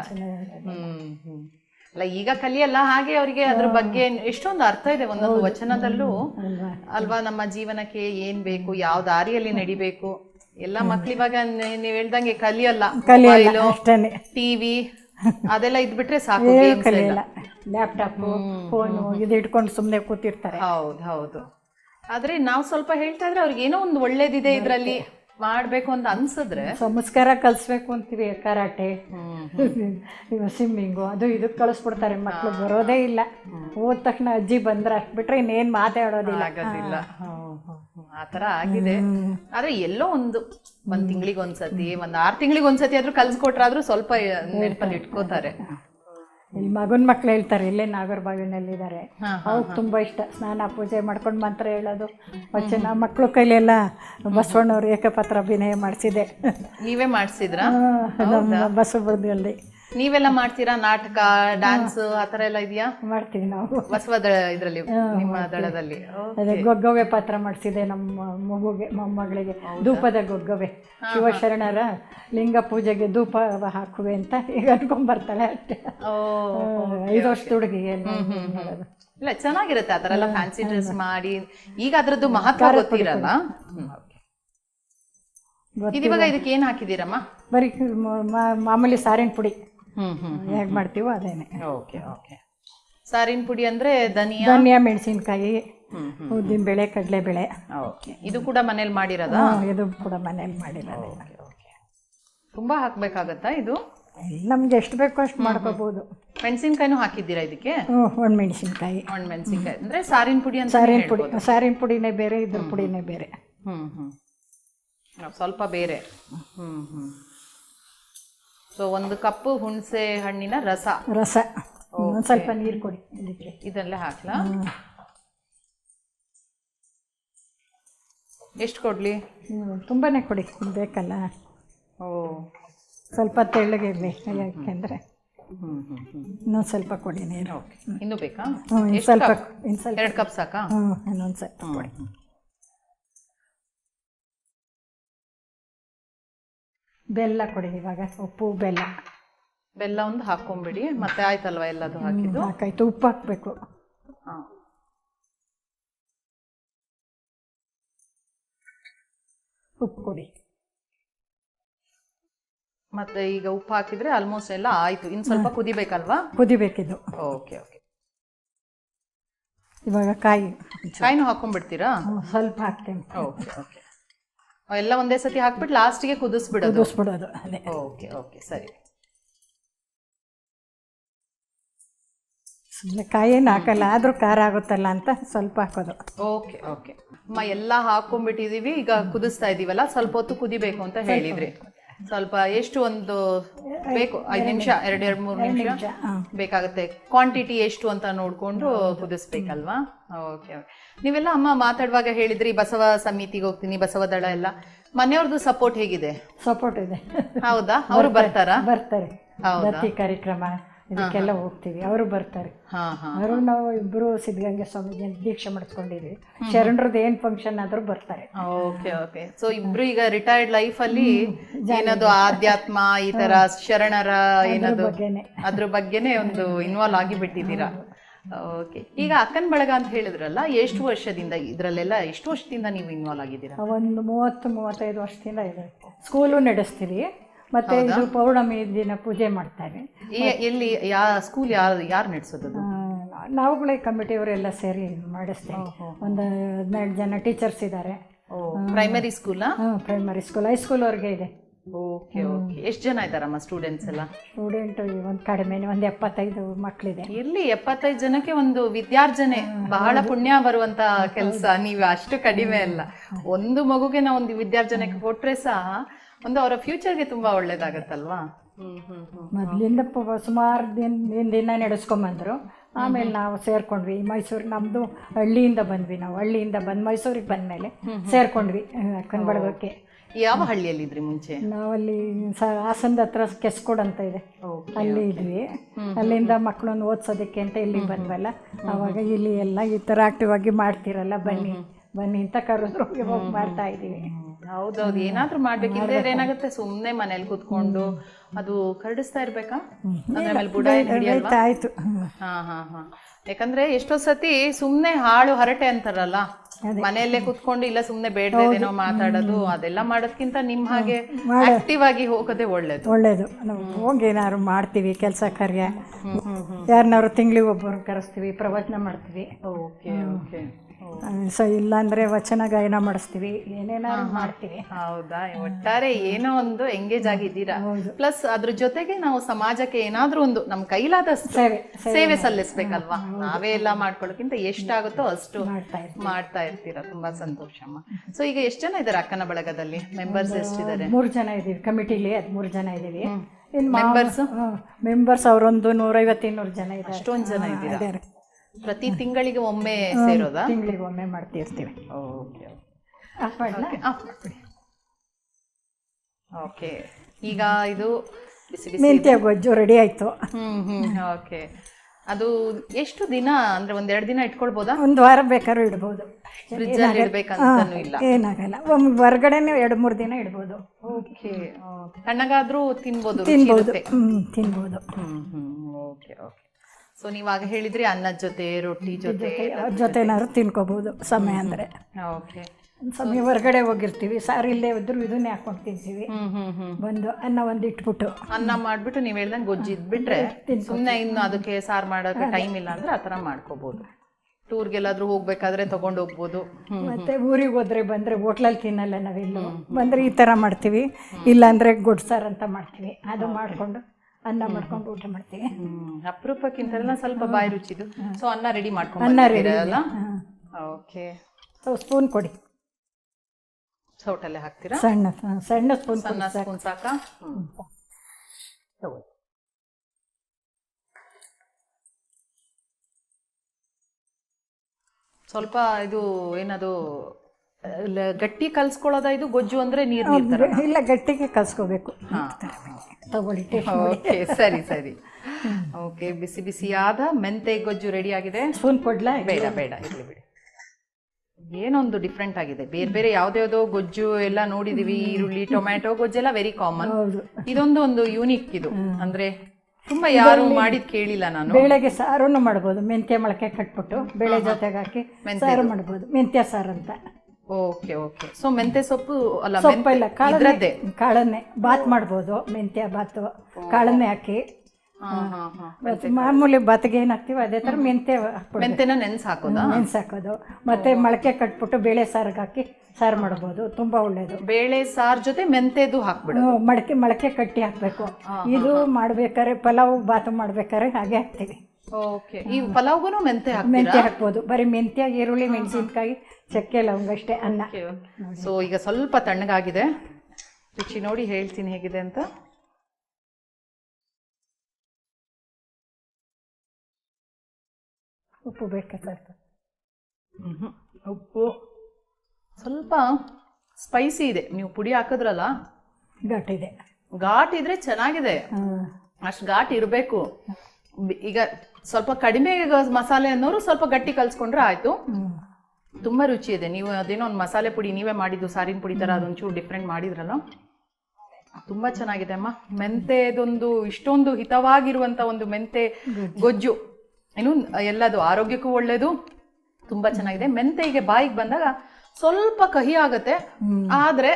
ಹ್ಮ್ ಅಲ್ಲ ಈಗ ಕಲಿಯಲ್ಲ ಹಾಗೆ ಅವರಿಗೆ ಅದ್ರ ಬಗ್ಗೆ ಎಷ್ಟೊಂದು ಅರ್ಥ ಇದೆ ಒಂದೊಂದು ವಚನದಲ್ಲೂ. ಅಲ್ವಾ? ನಮ್ಮ ಜೀವನಕ್ಕೆ ಏನ್ ಬೇಕು ಯಾವ ದಾರಿಯಲ್ಲಿ ನಡಿಬೇಕು? ಎಲ್ಲ ಮಕ್ಳು ಇವಾಗ ನೀವು ಹೇಳ್ದಂಗೆ ಕಲಿಯಲ್ಲ. ಮೊಬೈಲು ಟಿವಿ ಅದೆಲ್ಲ ಇದ್ಬಿಟ್ರೆ ಸಾಕು ಲ್ಯಾಪ್ಟಾಪು ಫೋನು ಇದು ಇಟ್ಕೊಂಡು ಸುಮ್ಮನೆ ಕೂತಿರ್ತಾರೆ. ಹೌದು ಹೌದು. ಆದ್ರೆ ನಾವು ಸ್ವಲ್ಪ ಹೇಳ್ತಾ ಇದ್ರೆ ಅವ್ರಿಗೆ ಏನೋ ಒಂದು ಒಳ್ಳೇದಿದೆ ಇದ್ರಲ್ಲಿ. ಮಾಡ್ಬೇಕು ಅಂತ ಅನ್ಸಿದ್ರೆ ಸಂಸ್ಕಾರ ಕಲಿಸ್ಬೇಕು ಅಂತೀವಿ ಕರಾಟೆ ಸ್ವಿಮ್ಮಿಂಗು ಅದು ಇದಕ್ಕೆ ಕಳಿಸ್ಬಿಡ್ತಾರೆ ಮಕ್ಕಳು ಬರೋದೇ ಇಲ್ಲ. ಹೋದ ತಕ್ಷಣ ಅಜ್ಜಿ ಬಂದ್ರೆ ಅಷ್ಟು ಬಿಟ್ರೆ ಇನ್ನೇನು ಮಾತಾಡೋದಿಲ್ಲ. ಆಗೋದಿಲ್ಲ. ಆ ತರ ಆಗಿದೆ. ಆದ್ರೆ ಎಲ್ಲೋ ಒಂದು ಒಂದ್ ತಿಂಗಳಿಗೆ ಒಂದ್ಸತಿ ಒಂದ್ ಆರ್ ತಿಂಗಳಿಗೆ ಒಂದ್ಸತಿ ಆದ್ರೂ ಕಲ್ಸ್ಕೊಟ್ರಾದ್ರೂ ಸ್ವಲ್ಪ ನೆನಪಲ್ಲಿ ಇಟ್ಕೋತಾರೆ. ಇಲ್ಲಿ ಮಗನ ಮಕ್ಳು ಹೇಳ್ತಾರೆ ಇಲ್ಲೇ ನಾಗರಬಾವಿನಲ್ಲಿದ್ದಾರೆ. ಅವ್ರಿಗೆ ತುಂಬ ಇಷ್ಟ. ಸ್ನಾನ ಪೂಜೆ ಮಾಡ್ಕೊಂಡು ಮಂತ್ರ ಹೇಳೋದು. ವಚನ ಮಕ್ಕಳು ಕೈಲೆಲ್ಲ ಬಸವಣ್ಣವ್ರು ಏಕಪತ್ರ ಅಭಿನಯ ಮಾಡಿಸಿದೆ. ನೀವೇ ಮಾಡಿಸಿದ್ರ? ಬಸವಬುರ್ದಲ್ಲಿ ನೀವೆಲ್ಲ ಮಾಡ್ತೀರಾ? ನಾಟಕ ಡಾನ್ಸ್ ಆತರ ಎಲ್ಲ ಇದೆಯಾ? ಮಾಡ್ತೀವಿ ನಾವು. ಬಸವ ದಳ ಇದ್ರಲ್ಲಿ ನಿಮ್ಮ ದಳದಲ್ಲಿ. ಅದೇ ಗೊಗ್ಗವೆ ಪಾತ್ರ ಮಾಡಿಸಿದೆ ನಮ್ಮ ಮಗುಗೆ ಮೊಮ್ಮಗಳಿಗೆ. ಧೂಪದ ಗೊಗ್ಗವೆ ಶಿವಶರಣರ ಲಿಂಗ ಪೂಜೆಗೆ ಧೂಪ ಹಾಕುವೆ ಅಂತ ಈಗ ಅನ್ಕೊಂಡ್ಬರ್ತಾಳೆ ಅಷ್ಟೇ. ಐದು ವರ್ಷದ ಹುಡುಗಿಗೆ ಇಲ್ಲ ಚೆನ್ನಾಗಿರುತ್ತೆ ಆತರ ಎಲ್ಲ ಫ್ಯಾನ್ಸಿ ಡ್ರೆಸ್ ಮಾಡಿ. ಈಗ ಅದ್ರದ್ದು ಮಹತ್ವ ಗೊತ್ತಿರಲ್ಲ? ಇದು ಇವಾಗ ಇದಕ್ಕೆ ಏನ್ ಹಾಕಿದೀರಮ್ಮ ಬರೀ ಮಾಮೂಲಿ ಸಾರಿನ ಪುಡಿ. ಹೇಗೆ ಮಾಡ್ತೀವೋ ಅದೇನೆ. ಓಕೆ ಓಕೆ ಸಾರಿನ ಪುಡಿ ಅಂದ್ರೆ ಧನಿಯಾ? ಧನಿಯಾ ಮೆಣಸಿನ್ಕಾಯಿ ಉದ್ದಿನ ಹ್ಮ್. ಕಡಲೆ ಕಡಲೆಬೇಳೆ. ಓಕೆ ಇದು ಕೂಡ ಮನೇಲಿ ಮಾಡಿರೋದಾ? ಇದು ಕೂಡ ಮನೇಲಿ ಮಾಡಿರೋದು. ತುಂಬಾ ಹಾಕ್ಬೇಕಾಗತ್ತಾ ಇದು? ನಮ್ಗೆ ಎಷ್ಟು ಬೇಕೋ ಅಷ್ಟು ಮಾಡ್ಕೋಬಹುದು ಮೆಣಸಿನಕಾಯಿನೂ ಹಾಕಿದ್ದೀರಾ ಇದಕ್ಕೆ? ಹ್ಞೂ ಒಣ ಮೆಣಸಿನಕಾಯಿ. ಒಣ ಮೆಣಸಿನಕಾಯಿ. ಅಂದ್ರೆ ಸಾರಿನ ಪುಡಿ ಅಂತ ಸಾರಿನ ಪುಡಿ ಸಾರಿನ ಪುಡಿನೇ ಬೇರೆ ಇದ್ರ ಪುಡಿನೇ ಬೇರೆ. ಹ್ಮ್ ಹ್ಮ್. ಸ್ವಲ್ಪ ಬೇರೆ. ಹ್ಮ್ ಹ್ಮ್. ಸೊ ಒಂದು ಕಪ್ಪು ಹುಣಸೆ ಹಣ್ಣಿನ ರಸ. ರಸ. ಒಂದು ಸ್ವಲ್ಪ ನೀರು ಕೊಡಿ ಇದಕ್ಕೆ ಹಾಕ್ಲ? ಹಾಕ್ಲಾ ಎಷ್ಟು ಕೊಡ್ಲಿ? ತುಂಬಾನೇ ಕೊಡಿ ಬೇಕಲ್ಲ. ಓ. ಸ್ವಲ್ಪ ತೆಳ್ಳಗೆ ಇರಲಿ ಯಾಕೆಂದರೆ ಇನ್ನೊಂದು ಸ್ವಲ್ಪ ಕೊಡಿ ನೀರು. ಓಕೆ ಇನ್ನೂ ಬೇಕಾ? ಹ್ಞೂ ಸ್ವಲ್ಪ ಎರಡು ಕಪ್ ಸಾಕಾ? ಹ್ಞೂ ಇನ್ನೊಂದು ಸ್ವಲ್ಪ ಕೊಡಿ. ಬೆಲ್ಲ ಕೊಡಿ ಇವಾಗ ಉಪ್ಪು ಬೆಲ್ಲ. ಬೆಲ್ಲ ಒಂದು ಹಾಕೊಂಬಿಡಿ. ಮತ್ತೆ ಆಯ್ತಲ್ವಾ ಎಲ್ಲದು ಹಾಕಿದ್ದು? ಹಾಕಾಯ್ತು. ಉಪ್ಪು ಹಾಕಬೇಕು. ಹಾ. ಉಪ್ಪು ಕೊಡಿ. ಮತ್ತೆ ಈಗ ಉಪ್ಪು ಹಾಕಿದ್ರೆ ಆಲ್ಮೋಸ್ಟ್ ಎಲ್ಲ ಆಯ್ತು. ಇನ್ನು ಸ್ವಲ್ಪ ಕುದಿಬೇಕಲ್ವಾ? ಕುದಿಬೇಕಿದು. Okay okay. ಇವಾಗ ಕಾಯಿ. ಕಾಯಿನೂ ಹಾಕೊಂಡ್ಬಿಡ್ತೀರಾ? ಸ್ವಲ್ಪ ಹಾಕ್ತೇನೆ. Okay okay. ಎಲ್ಲ ಒಂದೇ ಸತಿ ಹಾಕ್ಬಿಟ್ಟು ಲಾಸ್ಟಿಗೆ ಕುದಿಸ್ಬಿಡೋದು. ಕುದಿಸ್ಬಿಡೋದು ಅದೇ. ಓಕೆ ಓಕೆ ಸರಿ. ಸುಮ್ಮನೆ ಕಾಯಿನ ಹಾಕಲ್ಲ ಆದರೂ ಖಾರ ಆಗುತ್ತಲ್ಲ ಅಂತ ಸ್ವಲ್ಪ ಹಾಕೋದು. Okay okay. ಅಮ್ಮ ಎಲ್ಲ ಹಾಕೊಂಡ್ಬಿಟ್ಟಿದೀವಿ ಈಗ ಕುದಿಸ್ತಾ ಇದೀವಲ್ಲ ಸ್ವಲ್ಪ ಹೊತ್ತು ಕುದಿಬೇಕು ಅಂತ ಹೇಳಿದ್ರಿ. ಸ್ವಲ್ಪ ಎಷ್ಟು ಒಂದು ಬೇಕು ಐದು ನಿಮಿಷ ಎರಡು ಎರಡು ಮೂರು ನಿಮಿಷ ಬೇಕಾಗುತ್ತೆ. ಕ್ವಾಂಟಿಟಿ ಎಷ್ಟು ಅಂತ ನೋಡ್ಕೊಂಡು ಕುದಿಸ್ಬೇಕಲ್ವಾ? ಓಕೆ ನೀವೆಲ್ಲ ಅಮ್ಮ ಮಾತಾಡುವಾಗ ಹೇಳಿದ್ರಿ ಬಸವ ಸಮಿತಿಗೆ ಹೋಗ್ತೀನಿ ಬಸವ ದಳ ಎಲ್ಲ. ಮನೆಯವ್ರದ್ದು ಸಪೋರ್ಟ್ ಹೇಗಿದೆ? ಸಪೋರ್ಟ್ ಇದೆ. ಹೌದಾ? ಅವರು ಬರ್ತಾರಾ ಬರ್ತಾರೆ? ಹೌದಾ? ಕಾರ್ಯಕ್ರಮ. ಇದಕ್ಕೆಲ್ಲ ಹೋಗ್ತೀವಿ. ಅವರು ಬರ್ತಾರೆ. ಹಾ ಹಾ ಅವರು ನಾವು ಇಬ್ಬರು ಸಿದ್ಧಗಂಗೆ ಸ್ವಾಮೀಜಿ ದೀಕ್ಷೆ ಮಾಡಿಸ್ಕೊಂಡಿದ್ವಿ. ಶರಣರದ್ದು ಏನು ಫಂಕ್ಷನ್ ಆದ್ರೂ ಬರ್ತಾರೆ. Okay okay. ಸೊ ಇಬ್ರು ಈಗ ರಿಟೈರ್ಡ್ ಲೈಫ್ ಅಲ್ಲಿ ಏನದು ಆಧ್ಯಾತ್ಮ ಈ ತರ ಶರಣರ ಏನದು ಅದ್ರ ಬಗ್ಗೆನೇ ಒಂದು ಇನ್ವಾಲ್ವ್ ಆಗಿಬಿಟ್ಟಿದ್ದೀರಾ? ಓಕೆ. ಈಗ ಅಕ್ಕನ ಬಳಗ ಅಂತ ಹೇಳಿದ್ರಲ್ಲ ಎಷ್ಟು ವರ್ಷದಿಂದ ಇದರಲ್ಲೆಲ್ಲ ಎಷ್ಟು ವರ್ಷದಿಂದ ನೀವು ಇನ್ವಾಲ್ವ್ ಆಗಿದ್ದೀರಾ? ಒಂದು ಮೂವತ್ತು ಮೂವತ್ತೈದು ವರ್ಷದಿಂದ ಇದೆ ಸ್ಕೂಲು ನಡೆಸ್ತೀವಿ. ಮತ್ತೆ ಇದು ಪೌರ್ಣಮಿ ದಿನ ಪೂಜೆ ಮಾಡ್ತಾರೆ. ಎ- ಎಲ್ಲಿ ಯಾ ಸ್ಕೂಲ್ ಯಾರು ಯಾರು ನಡೆಸೋದು ಆ, ನಾವುಗಳೇ ಕಮಿಟಿಯವರೆಲ್ಲ ಸೇರಿ ಮಾಡಿಸ್ತೇವೆ. ಒಂದು ಹದಿನೆಂಟು ಜನ ಟೀಚರ್ಸ್ ಇದ್ದಾರೆ ಪ್ರೈಮರಿ ಸ್ಕೂಲ್ ಪ್ರೈಮರಿ ಸ್ಕೂಲ್ ಹೈಸ್ಕೂಲ್ವರೆಗೆ ಇದೆ. Okay okay. ಎಷ್ಟು ಜನ ಇದ್ದಾರಮ್ಮ ಸ್ಟೂಡೆಂಟ್ಸ್ ಎಲ್ಲ? ಸ್ಟೂಡೆಂಟ್ ಒಂದು ಕಡಿಮೆ ಒಂದು ಎಪ್ಪತ್ತೈದು ಮಕ್ಕಳಿದೆ ಎಲ್ಲಿ ಎಪ್ಪತ್ತೈದು ಜನಕ್ಕೆ ಒಂದು ವಿದ್ಯಾರ್ಜನೆ. ಬಹಳ ಪುಣ್ಯ ಬರುವಂತ ಕೆಲಸ. ನೀವು ಅಷ್ಟು ಕಡಿಮೆ ಅಲ್ಲ. ಒಂದು ಮಗುಗೆ ನಾವು ಒಂದು ವಿದ್ಯಾರ್ಜನೆಗೆ ಕೊಟ್ರೆ ಸಹ ಒಂದು ಅವರ ಫ್ಯೂಚರ್ಗೆ ತುಂಬಾ ಒಳ್ಳೇದಾಗತ್ತಲ್ವಾ? ಮೊದಲಿಂದ ಸುಮಾರು ದಿನ ದಿನ ನಡೆಸ್ಕೊಂಬಂದರು ಆಮೇಲೆ ನಾವು ಸೇರ್ಕೊಂಡ್ವಿ. ಮೈಸೂರು ನಮ್ಮದು ಹಳ್ಳಿಯಿಂದ ಬಂದ್ವಿ ನಾವು. ಹಳ್ಳಿಯಿಂದ ಬಂದು ಮೈಸೂರಿಗೆ ಬಂದಮೇಲೆ ಸೇರ್ಕೊಂಡ್ವಿ ಕನ್ಬಳಗಕ್ಕೆ ಯಾವ ಯಾವ ಹಳ್ಳಿಯಲ್ಲಿದ್ರಿ ಮುಂಚೆ? ನಾವಲ್ಲಿ ಸ ಹಾಸನದ ಹತ್ರ ಕೆಸ್ಕೋಡ್ ಅಂತ ಇದೆ. ಅಲ್ಲಿ ಇದ್ವಿ. ಅಲ್ಲಿಂದ ಮಕ್ಕಳನ್ನ ಓದ್ಸೋದಕ್ಕೆ ಅಂತ ಇಲ್ಲಿ ಬಂದ್ವಲ್ಲ. ಅವಾಗ ಇಲ್ಲಿ ಎಲ್ಲ ಈ ಥರ ಆಕ್ಟಿವ್ ಆಗಿ ಮಾಡ್ತಿರಲ್ಲ ಬನ್ನಿ. ಬನ್ನಿ ಅಂತ ಕರೆದ್ರು ಹೋಗಿ ಮಾಡ್ತಾ ಇದ್ದೀವಿ. ಹೌದೌದು ಏನಾದ್ರು ಮಾಡ್ಬೇಕಿದ್ರೆ ಏನಾಗುತ್ತೆ? ಸುಮ್ನೆ ಮನೇಲಿ ಕೂತ್ಕೊಂಡು ಅದು ಕರಡಿಸ್ತಾ ಇರ್ಬೇಕಾ? ಅಂದ್ರೆ ಆಮೇಲೆ ಬುಡ ಏನ್ ಹಿಡಿಯಲ್ವಾ? ಆಯ್ತು. ಹ್ಮ್. ಹಾ ಹಾ ಹಾ. ಯಾಕಂದ್ರೆ ಎಷ್ಟೋ ಸತಿ ಸುಮ್ನೆ ಹಾಳು ಹರಟೆ ಅಂತಾರಲ್ಲ? ಮನೆಯಲ್ಲೇ ಕುತ್ಕೊಂಡು ಇಲ್ಲ ಸುಮ್ನೆ ಬೇಡದೇನೋ ಮಾತಾಡೋದು ಅದೆಲ್ಲ ಮಾಡೋದ್ಕಿಂತ ನಿಮ್ ಹಾಗೆ ಆಕ್ಟಿವ್ ಆಗಿ ಹೋಗೋದೇ ಒಳ್ಳೇದು. ಒಳ್ಳೇದು. ನಾವು ಹೋಗಿ ಏನಾದ್ರು ಮಾಡ್ತೀವಿ ಕೆಲಸ ಕಾರ್ಯ. ಯಾರನ್ನಾರು ತಿಂಗಳಿಗೆ ಒಬ್ಬರು ಕರೆಸ್ತೀವಿ ಪ್ರವಚನ ಮಾಡ್ತೀವಿ. Okay okay. ಸೊ ಇಲ್ಲಾಂದ್ರೆ ವಚನ ಗಾಯನ ಮಾಡಿಸ್ತೀವಿ. ಏನೇನಾದ್ರು ಮಾಡ್ತೀವಿ. ಹೌದಾ? ಒಟ್ಟಾರೆ ಏನೋ ಒಂದು ಎಂಗೇಜ್ ಆಗಿದ್ದೀರಾ? ಪ್ಲಸ್ ಅದ್ರ ಜೊತೆಗೆ ನಾವು ಸಮಾಜಕ್ಕೆ ಏನಾದ್ರೂ ಒಂದು ನಮ್ ಕೈಲಾದಷ್ಟು ಸೇವೆ ಸೇವೆ ಸಲ್ಲಿಸ್ಬೇಕಲ್ವಾ? ನಾವೇ ಎಲ್ಲ ಮಾಡ್ಕೊಳ್ಳೋಕ್ಕಿಂತ ಎಷ್ಟಾಗುತ್ತೋ ಅಷ್ಟು ಮಾಡ್ತಾ ಇರ್ತೀರಾ? ತುಂಬಾ ಸಂತೋಷಮ್ಮ. ಸೊ ಈಗ ಎಷ್ಟು ಜನ ಇದ್ದಾರೆ ಅಕ್ಕನ ಬಳಗದಲ್ಲಿ? ಮೆಂಬರ್ಸ್ ಎಷ್ಟಿದ್ದಾರೆ? ಮೂರು ಜನ ಇದೀವಿ ಕಮಿಟಿಲಿ ಅದ್ ಮೂರು ಜನ ಇದೀವಿ ಮೆಂಬರ್ಸ್? ಮೆಂಬರ್ಸ್ ಅವರೊಂದು ನೂರೈವತ್ತು ಇನ್ನೂರು ಜನ ಇದ್ದಾರೆ. ಅಷ್ಟೊಂದು ಜನ ಇದೆ ಇದ್ದಾರೆ. ಪ್ರತಿ ತಿಂಗಳಿಗೆ ಒಮ್ಮೆ ಸೇರೋದಾ? ತಿಂಗಳಿಗೆ ಒಮ್ಮೆ ಮಾಡ್ತಿರ್ತೀವಿ. ಓಕೆ ಆಫ್ ಮಾಡ್ಲಾ? ಆಫ್ ಮಾಡ್ಬಿಡಿ. ಓಕೆ ಈಗ ಇದು ಬಿಸಿ ಬಿಸಿ ಮೆಂತ್ಯ ಗೊಜ್ಜು ರೆಡಿ ಆಯ್ತು. ಓಕೆ. ಅದು ಎಷ್ಟು ದಿನ ಅಂದ್ರೆ ಒಂದೆರಡು ದಿನ ಇಟ್ಕೊಳ್ಬೋದಾ? ಒಂದು ವಾರ ಬೇಕಾದ್ರೂ ಇಡ್ಬೋದು. ಫ್ರಿಜ್ ಅಲ್ಲಿ ಇಡ್ಬೇಕಂತಾನು ಇಲ್ಲ. ಏನಾಗಲ್ಲ. ಒಮ್ಮೆ ಹೊರಗಡೆನೆ ಎರಡು ಮೂರು ದಿನ ಇಡ್ಬೋದು. ಓಕೆ ತಣ್ಣಗಾದ್ರೂ ತಿನ್ಬೋದು ತಿನ್ಬೋದು. ತಿನ್ಬೋದು. ಹ್ಮ್ ಹ್ಮ್ ಓಕೆ ಓಕೆ. ಸೊ ನೀವಾಗ ಹೇಳಿದ್ರಿ ಅನ್ನದ ಜೊತೆ ರೊಟ್ಟಿ ಜೊತೆ ಅವ್ರ ಜೊತೆನಾದ್ರು ತಿನ್ಕೋಬಹುದು ಸಮಯ ಅಂದ್ರೆ. ಓಕೆ. ಸಮಯ ಹೊರಗಡೆ ಹೋಗಿರ್ತೀವಿ. ಸಾರ್ ಇಲ್ಲೇ ಇದ್ರು ಇದನ್ನೇ ಹಾಕೊಂಡು ತಿಂತೀವಿ. ಬಂದು ಅನ್ನ ಒಂದು ಇಟ್ಬಿಟ್ಟು. ಅನ್ನ ಮಾಡ್ಬಿಟ್ಟು ನೀವು ಹೇಳ್ದಂಗೆ ಗೊಜ್ಜು ಇದ್ಬಿಟ್ರೆ ಸುಮ್ನೆ ಇನ್ನು ಅದಕ್ಕೆ ಸಾರು ಮಾಡೋಕೆ ಟೈಮ್ ಇಲ್ಲ ಅಂದ್ರೆ ಆತರ ಮಾಡ್ಕೋಬಹುದು ಟೂರ್ಗೆಲ್ಲಾದ್ರೂ ಹೋಗ್ಬೇಕಾದ್ರೆ ತಗೊಂಡು ಹೋಗ್ಬೋದು. ಮತ್ತೆ ಊರಿಗೆ ಹೋದ್ರೆ ಬಂದ್ರೆ ಹೋಟ್ಲಲ್ಲಿ ತಿನ್ನಲ್ಲ ನಾವೆಲ್ಲೂ ಬಂದ್ರೆ ಈ ತರ ಮಾಡ್ತೀವಿ. ಇಲ್ಲಾಂದ್ರೆ ಗೊಡ್ಸಾರ್ ಅಂತ ಮಾಡ್ತೀವಿ. ಅದು ಮಾಡ್ಕೊಂಡು ಅನ್ನ ಮಾಡ್ಕೊಂಡು ಊಟ ಮಾಡ್ತೀವಿ. ಅಪರೂಪಕ್ಕಿಂತ ಸ್ವಲ್ಪ ಬಾಯಿ ರುಚಿದು ಸೊ ಅನ್ನ ರೆಡಿ ಅನ್ನ ಮಾಡ್ಕೊಂಡು ರೆಡಿ ಅಲ್ಲ ಓಕೆ ಸ್ಪೂನ್ ಕೊಡಿ. ಸೌಟಲ್ಲೇ ಹಾಕ್ತೀರಾ? ಸಣ್ಣ ಸಣ್ಣ ಸ್ಪೂನ್ ಸಣ್ಣ ಸ್ಪೂನ್ ಸಾಕಾ? ಸ್ವಲ್ಪ ಇದು ಏನದು ಗಟ್ಟಿ ಕಲ್ಸ್ಕೊಳ್ಳೋದ ಇದು ಗೊಜ್ಜು ಅಂದ್ರೆ ನೀರ್ ಇಲ್ಲ ಗಟ್ಟಿಗೆ ಕಲ್ಸ್ಕೋಬೇಕು. ತಗೊಳ್ಳಿ ಓಕೆ ಸರಿ ಸರಿ. ಓಕೆ ಬಿಸಿ ಬಿಸಿಯಾದ ಮೆಂತೆ ಗೊಜ್ಜು ರೆಡಿ ಆಗಿದೆ. ಸ್ಪೂನ್ ಕೊಡ್ಲಾ ಬೇಡ ಬೇಡ ಇರಲಿ ಬಿಡಿ. ಏನೊಂದು ಡಿಫ್ರೆಂಟ್ ಆಗಿದೆ. ಬೇರೆ ಬೇರೆ ಯಾವ್ದ್ಯಾವ್ದೋ ಗೊಜ್ಜು ಎಲ್ಲ ನೋಡಿದೀವಿ. ಈರುಳ್ಳಿ ಟೊಮ್ಯಾಟೊ ಗೊಜ್ಜೆಲ್ಲ ವೆರಿ ಕಾಮನ್ ಇದೊಂದು ಒಂದು ಯೂನಿಕ್ ಇದು. ಅಂದ್ರೆ ತುಂಬಾ ಯಾರು ಮಾಡಿದ್ ಕೇಳಿಲ್ಲ ನಾನು. ಬೇಳೆಗೆ ಸಾರನ್ನು ಮಾಡ್ಬೋದು. ಮೆಂತ್ಯ ಮೊಳಕೆ ಕಟ್ಬಿಟ್ಟು ಬೇಳೆ ಜೊತೆಗೆ ಹಾಕಿ ಸಾರು ಮಾಡ್ಬೋದು. ಮೆಂತ್ಯ ಸಾರು ಅಂತ. Okay okay. ಸೊ ಮೆಂತೆ ಸೊಪ್ಪು ಅಲ್ಲ ಸೊಪ್ಪು ಇಲ್ಲ ಇದ್ರದ್ದೇ? ಕಾಳನ್ನೇ ಬಾತ್ ಮಾಡ್ಬೋದು ಮೆಂತ್ಯ ಬಾತು ಕಾಳನ್ನೇ ಹಾಕಿ. ಮಾಮೂಲಿ ಬಾತಿಗೆ ಏನ್ ಹಾಕ್ತೀವಿ ಅದೇ ಥರ ಮೆಂತ್ಯ ಹಾಕ್ಬಿಡ್ಬೇಕು. ಮೆಂತೆನ ನೆನ್ಸ್ ಹಾಕೋದು? ನೆನ್ಸ್ ಹಾಕೋದು. ಮತ್ತೆ ಮೊಳಕೆ ಕಟ್ಬಿಟ್ಟು ಬೇಳೆ ಸಾರಿಗೆ ಹಾಕಿ ಸಾರು ಮಾಡ್ಬೋದು ತುಂಬಾ ಒಳ್ಳೇದು. ಬೇಳೆ ಸಾರ್ ಜೊತೆ ಮೆಂತೆದು ಹಾಕ್ಬಿಡು ಮಡಕೆ ಮೊಳಕೆ ಕಟ್ಟಿ ಹಾಕ್ಬೇಕು. ಇದು ಮಾಡ್ಬೇಕಾರೆ ಪಲಾವ್ ಬಾತು ಮಾಡ್ಬೇಕಾದ್ರೆ ಹಾಗೆ ಹಾಕ್ತೀವಿ. ಓಕೆ ಈ ಪಲಾವ್ಗೂ ಮೆಂತೆ ಮೆಂತ್ಯ ಹಾಕ್ಬೋದು. ಬರೀ ಮೆಂತ್ಯ ಈರುಳ್ಳಿ ಮೆಣಸಿನ್ಕಾಯಿ ಚಕ್ಕೆ ಲವಂಗ ಅಷ್ಟೇ ಅನ್ನ ಸೊ ಈಗ ಸ್ವಲ್ಪ ತಣ್ಣಗಾಗಿದೆ. ರುಚಿ ನೋಡಿ ಹೇಳ್ತೀನಿ ಹೇಗಿದೆ ಅಂತ. ಉಪ್ಪು ಬೇಕಾ ಸ್ವಲ್ಪ ಉಪ್ಪು. ಸ್ವಲ್ಪ ಸ್ಪೈಸಿ ಇದೆ. ನೀವು ಪುಡಿ ಹಾಕಿದ್ರಲ್ಲ? ಘಾಟಿದೆ. ಘಾಟ್ ಇದ್ರೆ ಚೆನ್ನಾಗಿದೆ. ಅಷ್ಟು ಘಾಟ್ ಇರಬೇಕು. ಈಗ ಸ್ವಲ್ಪ ಕಡಿಮೆ ಮಸಾಲೆ ಅನ್ನೋರು ಸ್ವಲ್ಪ ಗಟ್ಟಿ ಕಲ್ಸ್ಕೊಂಡ್ರೆ ಆಯ್ತು. ತುಂಬಾ ರುಚಿ ಇದೆ. ನೀವು ಅದೇನೋ ಒಂದು ಮಸಾಲೆ ಪುಡಿ ನೀವೇ ಮಾಡಿದ್ದು ಸಾರಿನ ಪುಡಿ ತರ ಅದೊಂಚೂರು ಡಿಫ್ರೆಂಟ್ ಮಾಡಿದ್ರಲ್ಲ? ತುಂಬಾ ಚೆನ್ನಾಗಿದೆ ಅಮ್ಮ. ಮೆಂತೆದೊಂದು ಇಷ್ಟೊಂದು ಹಿತವಾಗಿರುವಂತ ಒಂದು ಮೆಂತೆ ಗೊಜ್ಜು. ಏನು ಎಲ್ಲದು ಆರೋಗ್ಯಕ್ಕೂ ಒಳ್ಳೇದು. ತುಂಬಾ ಚೆನ್ನಾಗಿದೆ. ಮೆಂತೆಗೆ ಬಾಯಿಗೆ ಬಂದಾಗ ಸ್ವಲ್ಪ ಕಹಿ ಆಗತ್ತೆ. ಆದ್ರೆ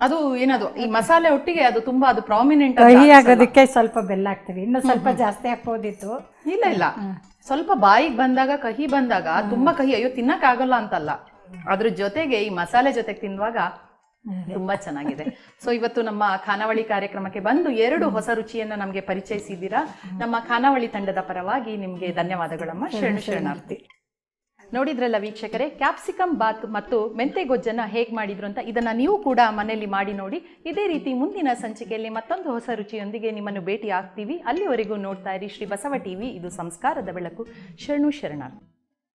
ಅದು ಏನದು ಈ ಮಸಾಲೆ ಒಟ್ಟಿಗೆ ಅದು ತುಂಬಾ ಅದು ಪ್ರಾಮಿನೆಂಟ್ ಕಹಿ ಆಗೋದಕ್ಕೆ ಸ್ವಲ್ಪ ಬೆಲ್ಲ ಹಾಕ್ತೀವಿ. ಇನ್ನು ಸ್ವಲ್ಪ ಜಾಸ್ತಿ ಹಾಕ್ಬೋದಿತ್ತು. ಇಲ್ಲ ಇಲ್ಲ. ಸ್ವಲ್ಪ ಬಾಯಿಗೆ ಬಂದಾಗ ಕಹಿ ಬಂದಾಗ ತುಂಬಾ ಕಹಿ ಅಯ್ಯೋ ತಿನ್ನಕ್ ಆಗಲ್ಲ ಅಂತಲ್ಲ. ಅದ್ರ ಜೊತೆಗೆ ಈ ಮಸಾಲೆ ಜೊತೆಗೆ ತಿನ್ನುವಾಗ ತುಂಬಾ ಚೆನ್ನಾಗಿದೆ. ಸೊ ಇವತ್ತು ನಮ್ಮ ಖಾನಾವಳಿ ಕಾರ್ಯಕ್ರಮಕ್ಕೆ ಬಂದು ಎರಡು ಹೊಸ ರುಚಿಯನ್ನ ನಮಗೆ ಪರಿಚಯಿಸಿದ್ದೀರಾ. ನಮ್ಮ ಖಾನಾವಳಿ ತಂಡದ ಪರವಾಗಿ ನಿಮ್ಗೆ ಧನ್ಯವಾದಗಳಮ್ಮ. ಶರಣು. ಶರಣಾರ್ಥಿ. ನೋಡಿದ್ರಲ್ಲ ವೀಕ್ಷಕರೇ? ಕ್ಯಾಪ್ಸಿಕಮ್ ಬಾತ್ ಮತ್ತು ಮೆಂತೆ ಗೊಜ್ಜನ್ನ ಹೇಗೆ ಮಾಡಿದ್ರು ಅಂತ ಇದನ್ನ ನೀವು ಕೂಡ ಮನೆಯಲ್ಲಿ ಮಾಡಿ ನೋಡಿ. ಇದೇ ರೀತಿ ಮುಂದಿನ ಸಂಚಿಕೆಯಲ್ಲಿ ಮತ್ತೊಂದು ಹೊಸ ರುಚಿಯೊಂದಿಗೆ ನಿಮ್ಮನ್ನು ಭೇಟಿ ಆಗ್ತೀವಿ ಅಲ್ಲಿವರೆಗೂ ನೋಡ್ತಾ ಇರಿ ಶ್ರೀ ಬಸವ ಟಿವಿ. ಇದು ಸಂಸ್ಕಾರದ ಬೆಳಕು. ಶರಣು ಶರಣಾರ್ಥಿ.